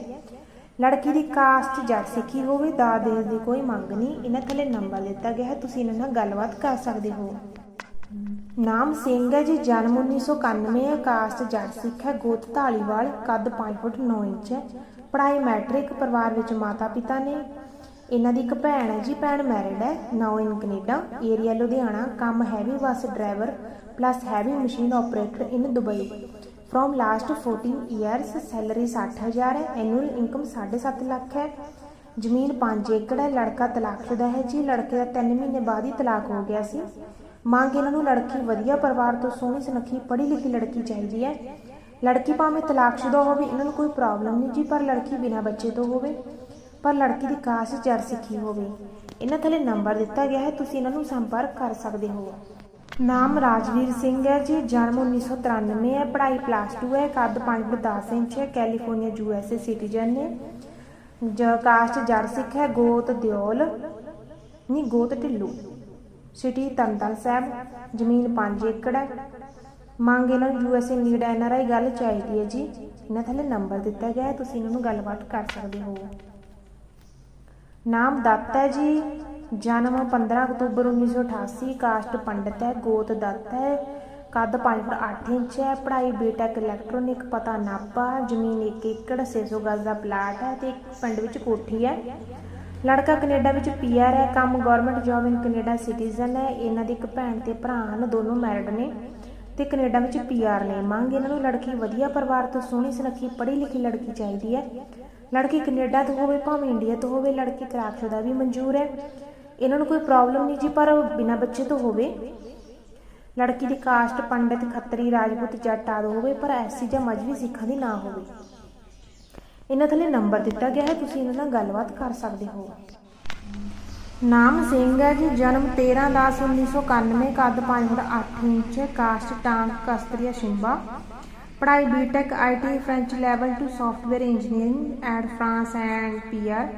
ਲੜਕੀ ਦੀ ਕਾਸਟ ਜੱਟ ਸਿੱਖੀ ਹੋਵੇ ਦਾਜ ਦੇਣ ਦੀ ਕੋਈ ਮੰਗ ਨਹੀਂ, ਇਹਨਾਂ ਥੱਲੇ ਨੰਬਰ ਦਿੱਤਾ ਗਿਆ ਹੈ, ਤੁਸੀਂ ਇਹਨਾਂ ਨਾਲ ਗੱਲਬਾਤ ਕਰ ਸਕਦੇ ਹੋ। ਨਾਮ ਸਿੰਘ ਹੈ ਜੀ, ਜਨਮ 1991 ਹੈ ਕਾਸਟ ਜੱਟ ਸਿੱਖ ਹੈ, ਗੋਤ ਢਾਲੀਵਾਲ ਕੱਦ 5 ਫੁੱਟ 9 ਇੰਚ ਹੈ। ਪੜ੍ਹਾਈ ਮੈਟ੍ਰਿਕ ਪਰਿਵਾਰ ਵਿੱਚ ਮਾਤਾ ਪਿਤਾ ਨੇ ਇਹਨਾਂ ਦੀ ਇੱਕ ਭੈਣ ਹੈ ਜੀ, ਭੈਣ ਮੈਰਿਡ ਹੈ now in Canada area Ludhiana ਕੰਮ heavy bus driver plus heavy machine operator in Dubai from last 14 years salary 60000 ਹੈ ਐਨੂਅਲ ਇਨਕਮ 7.5 ਲੱਖ ਹੈ। ਜ਼ਮੀਨ 5 ਏਕੜ ਹੈ, ਲੜਕਾ ਤਲਾਕਸ਼ੁਦਾ ਹੈ ਜੀ, ਲੜਕੇ ਦਾ 3 ਮਹੀਨੇ ਬਾਅਦ ਹੀ ਤਲਾਕ ਹੋ ਗਿਆ ਸੀ। ਮੰਗ ਇਹਨਾਂ ਨੂੰ ਲੜਕੀ ਵਧੀਆ ਪਰਿਵਾਰ ਤੋਂ ਸੋਹਣੀ ਸੁਨੱਖੀ ਪੜ੍ਹੀ ਲਿਖੀ ਲੜਕੀ ਚਾਹੀਦੀ ਹੈ। ਲੜਕੀ ਭਾਵੇਂ ਤਲਾਕਸ਼ੁਦਾ ਹੋਵੇ, ਇਹਨਾਂ ਨੂੰ ਕੋਈ ਪ੍ਰੋਬਲਮ ਨਹੀਂ ਜੀ, ਪਰ ਲੜਕੀ ਬਿਨਾਂ ਬੱਚੇ ਤੋਂ ਹੋਵੇ। ਪਰ ਲੜਕੀ ਦੀ ਕਾਸਟ ਜੜ ਸਿੱਖੀ ਹੋਵੇ। ਇਹਨਾਂ ਥੱਲੇ ਨੰਬਰ ਦਿੱਤਾ ਗਿਆ ਹੈ, ਤੁਸੀਂ ਇਹਨਾਂ ਨੂੰ ਸੰਪਰਕ ਕਰ ਸਕਦੇ ਹੋ। ਨਾਮ ਰਾਜਵੀਰ ਸਿੰਘ ਹੈ ਜੀ, ਜਨਮ 1993 ਹੈ, ਪੜ੍ਹਾਈ ਪਲੱਸ 2 ਹੈ, ਕੱਦ 5 ਫੁੱਟ 10 ਇੰਚ ਹੈ California U S A citizen ਨੇ ਜ ਕਾਸਟ ਜੜ ਸਿੱਖ ਹੈ, ਗੋਤ ਦਿਓਲ, ਨਹੀਂ, ਗੋਤ ਢਿੱਲੂ। ਸਿਟੀ ਤੰਤਨ ਸਾਹਿਬ, ਜ਼ਮੀਨ 5 ਏਕੜ ਹੈ। ਮੰਗ ਇਹਨਾਂ ਨੂੰ U S A need N R I ਗੱਲ ਚਾਹੀਦੀ ਹੈ ਜੀ। ਇਹਨਾਂ ਥੱਲੇ ਨੰਬਰ ਦਿੱਤਾ ਗਿਆ ਹੈ, ਤੁਸੀਂ ਇਹਨਾਂ ਨੂੰ ਗੱਲਬਾਤ ਕਰ ਸਕਦੇ ਹੋ। ਨਾਮ ਦਾਤਾ ਹੈ ਜੀ। ਜਨਮ 15 ਅਕਤੂਬਰ 1988 ਕਾਸਟ ਪੰਡਤ ਹੈ, ਗੋਤ ਦਾਤਾ ਹੈ। ਕੱਦ 5 ਫੁੱਟ 8 ਇੰਚ ਹੈ, ਪੜ੍ਹਾਈ ਬੀਟੈਕ ਇਲੈਕਟ੍ਰੋਨਿਕ ਪਤਾ ਨਾਪਾ, ਜ਼ਮੀਨ 1 ਏਕੜ 600 ਗਜ਼ ਦਾ ਪਲਾਟ ਹੈ ਤੇ ਇੱਕ ਪਿੰਡ ਵਿੱਚ ਕੋਠੀ ਹੈ। ਲੜਕਾ ਕੈਨੇਡਾ ਵਿੱਚ ਪੀਆਰ ਹੈ, ਕੰਮ government job in Canada citizen ਹੈ। ਇਹਨਾਂ ਦੀ ਇੱਕ ਭੈਣ ਤੇ ਭਰਾ ਹਨ, ਦੋਨੋਂ ਮੈਰਿਡ ਨੇ ਤੇ ਕੈਨੇਡਾ ਵਿੱਚ ਪੀਆਰ ਨੇ। ਮੰਗ ਇਹਨਾਂ ਨੂੰ, ਲੜਕੀ ਵਧੀਆ ਪਰਿਵਾਰ ਤੋਂ ਸੋਹਣੀ ਸੁਨੱਖੀ ਪੜ੍ਹੀ ਲਿਖੀ ਲੜਕੀ ਚਾਹੀਦੀ ਹੈ। ਲੜਕੀ ਕੈਨੇਡਾ ਤੋਂ ਹੋਵੇ, ਭਾਵੇਂ ਇੰਡੀਆ ਤੋਂ ਹੋਵੇ, ਲੜਕੀ ਤਲਾਕਸ਼ੁਦਾ ਵੀ ਮਨਜ਼ੂਰ ਹੈ। ਇਹਨਾਂ ਨੂੰ ਕੋਈ ਪ੍ਰੋਬਲਮ ਨਹੀਂ ਜੀ, ਪਰ ਬਿਨਾਂ ਬੱਚੇ ਤੋਂ ਹੋਵੇ। ਲੜਕੀ ਦੀ ਕਾਸਟ ਪੰਡਿਤ, ਖੱਤਰੀ, ਰਾਜਪੂਤ, ਜੱਟ ਆਦਿ ਹੋਵੇ, ਪਰ ਐਸੀ ਜਾਂ ਮਜਬੀ ਸਿੱਖਾਂ ਦੀ ਨਾ ਹੋਵੇ। ਇਹਨਾਂ ਥੱਲੇ ਨੰਬਰ ਦਿੱਤਾ ਗਿਆ ਹੈ, ਤੁਸੀਂ ਇਹਨਾਂ ਨਾਲ ਗੱਲਬਾਤ ਕਰ ਸਕਦੇ ਹੋ। ਨਾਮ ਸਿੰਘ ਹੈ ਜੀ, ਜਨਮ 13 10 1991 ਕੱਦ 5 ਫੁੱਟ 8 ਇੰਚ ਕਾਸਟ ਟਾਂਗ, ਕਸਤਰੀਆ, ਸ਼ਿੰਬਾ। ਪੜ੍ਹਾਈ BTech IT French level two software engineering at France and PR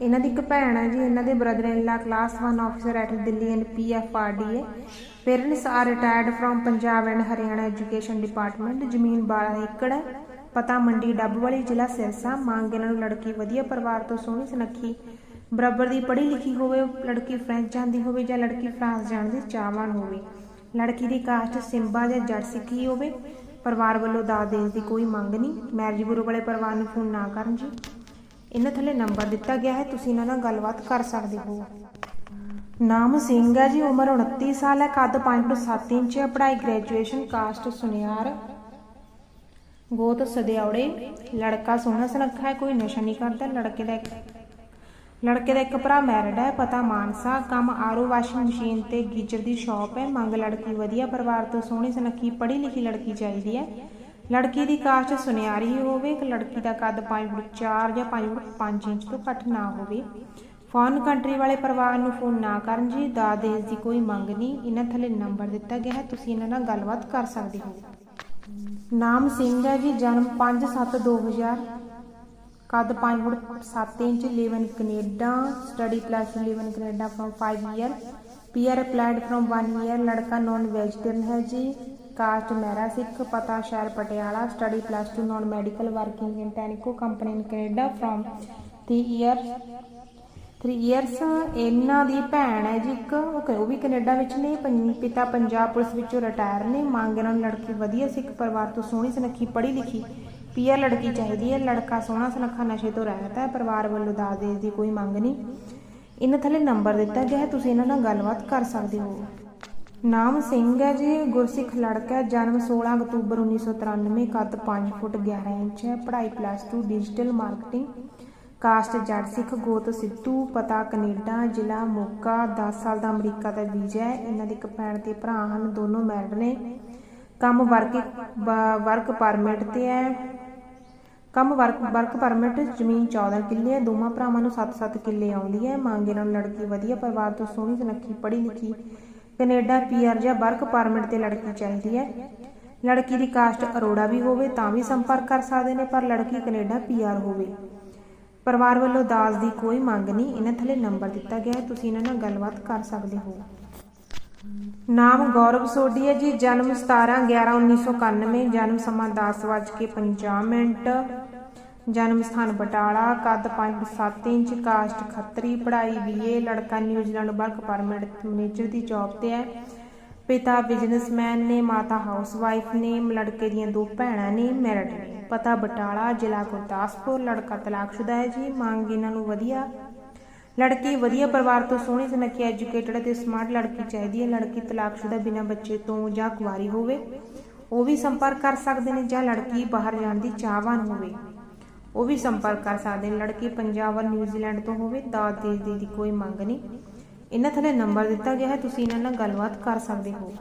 ਇਹਨਾਂ ਦੀ ਇੱਕ ਭੈਣ ਹੈ ਜੀ, ਇਹਨਾਂ ਦੇ brother in law class 1 officer at Delhi and PFRDA parents are retired from Punjab and Haryana education department ਜ਼ਮੀਨ 12 ਏਕੜ ਹੈ ਪਤਾ ਮੰਡੀ ਡੱਬ ਵਾਲੀ ਜ਼ਿਲ੍ਹਾ ਸਿਰਸਾ, ਮੰਗ ਇਹਨਾਂ ਨੂੰ ਲੜਕੀ ਵਧੀਆ ਪਰਿਵਾਰ ਤੋਂ ਸੋਹਣੀ ਸੁਨੱਖੀ, ਬਰਾਬਰ ਦੀ ਪੜ੍ਹੀ ਲਿਖੀ ਹੋਵੇ, ਲੜਕੀ ਫ੍ਰੈਂਚ ਜਾਂਦੀ ਹੋਵੇ ਜਾਂ ਲੜਕੀ ਫਰਾਂਸ ਜਾਣ ਦੀ ਚਾਹਵਾਨ ਹੋਵੇ। ਲੜਕੀ ਦੀ ਕਾਸਟ ਸਿੰਬਾ ਜਾਂ ਜੱਟ ਸਿੱਖੀ ਹੋਵੇ? ਪਰਿਵਾਰ ਵੱਲੋਂ ਦਾਜ ਦੇਣ ਦੀ ਕੋਈ ਮੰਗ ਨਹੀਂ। ਮੈਰਿਜ ਬਿਊਰੋ ਵਾਲੇ ਪਰਿਵਾਰ ਨੂੰ ਫੋਨ ਨਾ ਕਰਨ ਜੀ। ਇਹਨਾਂ ਥੱਲੇ ਨੰਬਰ ਦਿੱਤਾ ਗਿਆ ਹੈ, ਤੁਸੀਂ ਇਹਨਾਂ ਨਾਲ ਗੱਲਬਾਤ ਕਰ ਸਕਦੇ ਹੋ। ਨਾਮ ਸਿੰਘ ਹੈ ਜੀ, ਉਮਰ 29 ਸਾਲ ਹੈ, ਕੱਦ 5 ਫੁੱਟ 7 ਇੰਚ ਹੈ, ਪੜ੍ਹਾਈ ਗ੍ਰੈਜੂਏਸ਼ਨ ਕਾਸਟ ਸੁਨਿਆਰ। ਗੋਤ ਸਦਿਆਉੜੇ, ਲੜਕਾ ਸੋਹਣਾ ਸੁਨੱਖਾ ਹੈ, ਕੋਈ ਨਸ਼ਾ ਨਹੀਂ ਕਰਦਾ, ਲੜਕੇ ਦਾ ਲੜਕੇ ਦਾ ਇੱਕ ਭਰਾ ਮੈਰਿਡ ਹੈ, ਪਤਾ ਮਾਨਸਾ, ਕੰਮ ਆਰੋ ਵਾਸ਼ਿੰਗ ਮਸ਼ੀਨ ਤੇ ਗੀਜ਼ਰ ਦੀ ਸ਼ਾਪ ਹੈ। ਮੰਗ ਲੜਕੀ ਵਧੀਆ ਪਰਿਵਾਰ ਤੋਂ ਸੋਹਣੀ ਸੁਨੱਖੀ, ਪੜ੍ਹੀ ਲਿਖੀ ਲੜਕੀ ਚਾਹੀਦੀ ਹੈ। ਲੜਕੀ ਦੀ ਕਾਸਟ ਸੁਨਿਆਰੀ ਹੋਵੇ, ਇੱਕ ਲੜਕੀ ਦਾ ਕੱਦ 5 ਫੁੱਟ 4 ਜਾਂ 5 ਫੁੱਟ 5 ਇੰਚ ਤੋਂ ਘੱਟ ਨਾ ਹੋਵੇ। ਫੋਰਨ ਕੰਟਰੀ ਵਾਲੇ ਪਰਿਵਾਰ ਨੂੰ ਫੋਨ ਨਾ ਕਰਨ ਜੀ, ਦਾਜ ਦੇਜ ਦੀ ਕੋਈ ਮੰਗ ਨਹੀਂ। ਇਹਨਾਂ ਥੱਲੇ ਨੰਬਰ ਦਿੱਤਾ ਗਿਆ ਹੈ, ਤੁਸੀਂ ਇਹਨਾਂ ਨਾਲ ਗੱਲਬਾਤ ਕਰ ਸਕਦੇ ਹੋ। ਨਾਮ ਸਿੰਘ ਹੈ ਜੀ, ਜਨਮ 5/7/2000 ਕੱਦ 5 ਫੁੱਟ 7 inch live in Canada study plus live in Canada from 5 year PR applied from 1 year ਲੜਕਾ ਨਾਨ ਵੈਜੀਟੇਰੀਅਨ ਹੈ ਜੀ ਕਾਸਟ ਮਹਿਰਾ ਸਿੱਖ, ਪਤਾ ਸ਼ਹਿਰ Patiala study plus 2 non medical working in ਟੈਨਿਕੋ company in Canada from 3 year 3 years ਇਹਨਾਂ ਦੀ ਭੈਣ ਹੈ ਜੀ ਇੱਕ, ਉਹ ਉਹ ਵੀ ਕੈਨੇਡਾ ਵਿੱਚ ਨੇ ਪਿਤਾ ਪੰਜਾਬ ਪੁਲਿਸ ਵਿੱਚੋਂ ਰਿਟਾਇਰ ਨੇ, ਮੰਗ ਇਹਨਾਂ ਨੂੰ ਲੜਕੀ ਵਧੀਆ ਸਿੱਖ ਪਰਿਵਾਰ ਤੋਂ ਸੋਹਣੀ ਸੁਨੱਖੀ ਪੜ੍ਹੀ ਲਿਖੀ ਪੀਆਰ ਲੜਕੀ ਚਾਹੀਦੀ ਹੈ, ਲੜਕਾ ਸੋਹਣਾ ਸੁਨੱਖਾ ਨਸ਼ੇ ਤੋਂ ਰਹਿਤ ਹੈ, ਪਰਿਵਾਰ ਵੱਲੋਂ ਦਾਜ ਦੇਣ ਦੀ ਕੋਈ ਮੰਗ ਨਹੀਂ। ਇਹਨਾਂ ਥੱਲੇ ਨੰਬਰ ਦਿੱਤਾ ਗਿਆ ਹੈ ਤੁਸੀਂ ਇਹਨਾਂ ਨਾਲ ਗੱਲਬਾਤ ਕਰ ਸਕਦੇ ਹੋ। ਨਾਮ ਸਿੰਘ ਹੈ ਜੀ, ਗੁਰਸਿੱਖ ਲੜਕਾ ਹੈ, ਜਨਮ 16 ਅਕਤੂਬਰ 1993 ਕੱਦ 5 ਫੁੱਟ 11 ਇੰਚ ਹੈ, ਪੜ੍ਹਾਈ ਪਲੱਸ 2 ਡਿਜੀਟਲ ਮਾਰਕੀਟਿੰਗ ਕਾਸਟ ਜੱਟ ਸਿੱਖ, ਗੋਤ ਸਿੱਧੂ, ਪਤਾ ਕੈਨੇਡਾ, ਜ਼ਿਲ੍ਹਾ ਮੋਗਾ 10 ਸਾਲ ਦਾ ਅਮਰੀਕਾ ਦਾ ਵੀਜ਼ਾ ਹੈ। ਇਹਨਾਂ ਦੇ ਇੱਕ ਭੈਣ ਤੇ ਭਰਾ ਹਨ, ਦੋਨੋਂ ਮੈਰਿਡ ਨੇ। ਕੰਮ ਵਰਕ ਵਰਕ ਪਰਮਿਟ ਤੇ ਹੈ। ਕੰਮ ਵਰਕ ਵਰਕ ਪਰਮਿਟ ਜ਼ਮੀਨ 14 ਕਿੱਲੇ ਹੈ ਦੋਵਾਂ ਭਰਾਵਾਂ ਨੂੰ 7-7 ਕਿੱਲੇ ਆਉਂਦੀ ਹੈ। ਮੰਗੇ ਨਾਲ ਲੜਕੀ ਵਧੀਆ ਪਰਿਵਾਰ ਤੋਂ ਸੋਹਣੀ ਸੁਨੱਖੀ ਪੜ੍ਹੀ ਲਿਖੀ ਕੈਨੇਡਾ ਪੀਆਰ ਜਾਂ ਵਰਕ ਪਰਮਿਟ ਤੇ ਲੜਕੀ ਚਾਹੀਦੀ ਹੈ। ਲੜਕੀ ਦੀ ਕਾਸਟ ਅਰੋੜਾ ਵੀ ਹੋਵੇ ਤਾਂ ਵੀ ਸੰਪਰਕ ਕਰ ਸਕਦੇ ਨੇ, ਪਰ ਲੜਕੀ ਕੈਨੇਡਾ ਪੀਆਰ ਹੋਵੇ। ਪਰਿਵਾਰ ਵੱਲੋਂ ਦਾਜ ਦੀ ਕੋਈ ਮੰਗ ਨਹੀਂ, ਇਹਨਾਂ ਥੱਲੇ ਨੰਬਰ ਦਿੱਤਾ ਗਿਆ ਹੈ। ਤੁਸੀਂ ਇਹਨਾਂ ਨਾਲ ਗੱਲਬਾਤ ਕਰ ਸਕਦੇ ਹੋ। ਨਾਮ ਗੌਰਵ ਸੋਢੀ ਹੈ ਜੀ, ਜਨਮ 17 11 1991 ਜਨਮ ਸਮਾਂ 10:50 ਮਿੰਟ, ਜਨਮ ਸਥਾਨ ਬਟਾਲਾ, ਕੱਦ 5.7 ਇੰਚ, ਕਾਸਟ ਖੱਤਰੀ, ਪੜ੍ਹਾਈ ਬੀਏ ਲੜਕਾ New Zealand work permit manager ਦੀ ਜੌਬ ਤੇ ਹੈ। ਪਿਤਾ ਬਿਜ਼ਨਸਮੈਨ ਨੇ, ਮਾਤਾ ਹਾਊਸਵਾਈਫ ਨੇ, ਲੜਕੇ ਦੀਆਂ ਦੋ ਭੈਣਾਂ ਨੇ ਮੈਰਿਡ ਨੇ। ਪਤਾ ਬਟਾਲਾ ਜ਼ਿਲ੍ਹਾ ਗੁਰਦਾਸਪੁਰ, ਲੜਕਾ ਤਲਾਕਸ਼ੁਦਾ ਹੈ ਜੀ, ਮੰਗ ਇਹਨਾਂ ਨੂੰ ਵਧੀਆ ਲੜਕੀ ਵਧੀਆ ਪਰਿਵਾਰ ਤੋਂ ਸੋਹਣੀ ਸੁਨੱਖੀ ਐਜੂਕੇਟਡ ਅਤੇ ਸਮਾਰਟ ਲੜਕੀ ਚਾਹੀਦੀ ਹੈ। ਲੜਕੀ ਤਲਾਕਸ਼ੁਦਾ ਬਿਨਾਂ ਬੱਚੇ ਤੋਂ ਜਾਂ ਕੁਆਰੀ ਹੋਵੇ, ਉਹ ਵੀ ਸੰਪਰਕ ਕਰ ਸਕਦੇ ਨੇ ਜਾਂ ਲੜਕੀ ਬਾਹਰ ਜਾਣ ਦੀ ਚਾਹਵਾਨ ਹੋਵੇ। ਉਹ ਵੀ ਸੰਪਰਕ ਕਰ ਸਕਦੇ ਨੇ। ਲੜਕੀ ਪੰਜਾਬ ਔਰ ਨਿਊਜ਼ੀਲੈਂਡ ਤੋਂ ਹੋਵੇ, ਦਾਜ ਦੇਜ ਦੀ ਕੋਈ ਮੰਗ ਨਹੀਂ। ਇਹਨਾਂ ਥੱਲੇ ਨੰਬਰ ਦਿੱਤਾ ਗਿਆ ਹੈ। ਤੁਸੀਂ ਇਹਨਾਂ ਨਾਲ ਗੱਲਬਾਤ ਕਰ ਸਕਦੇ ਹੋ।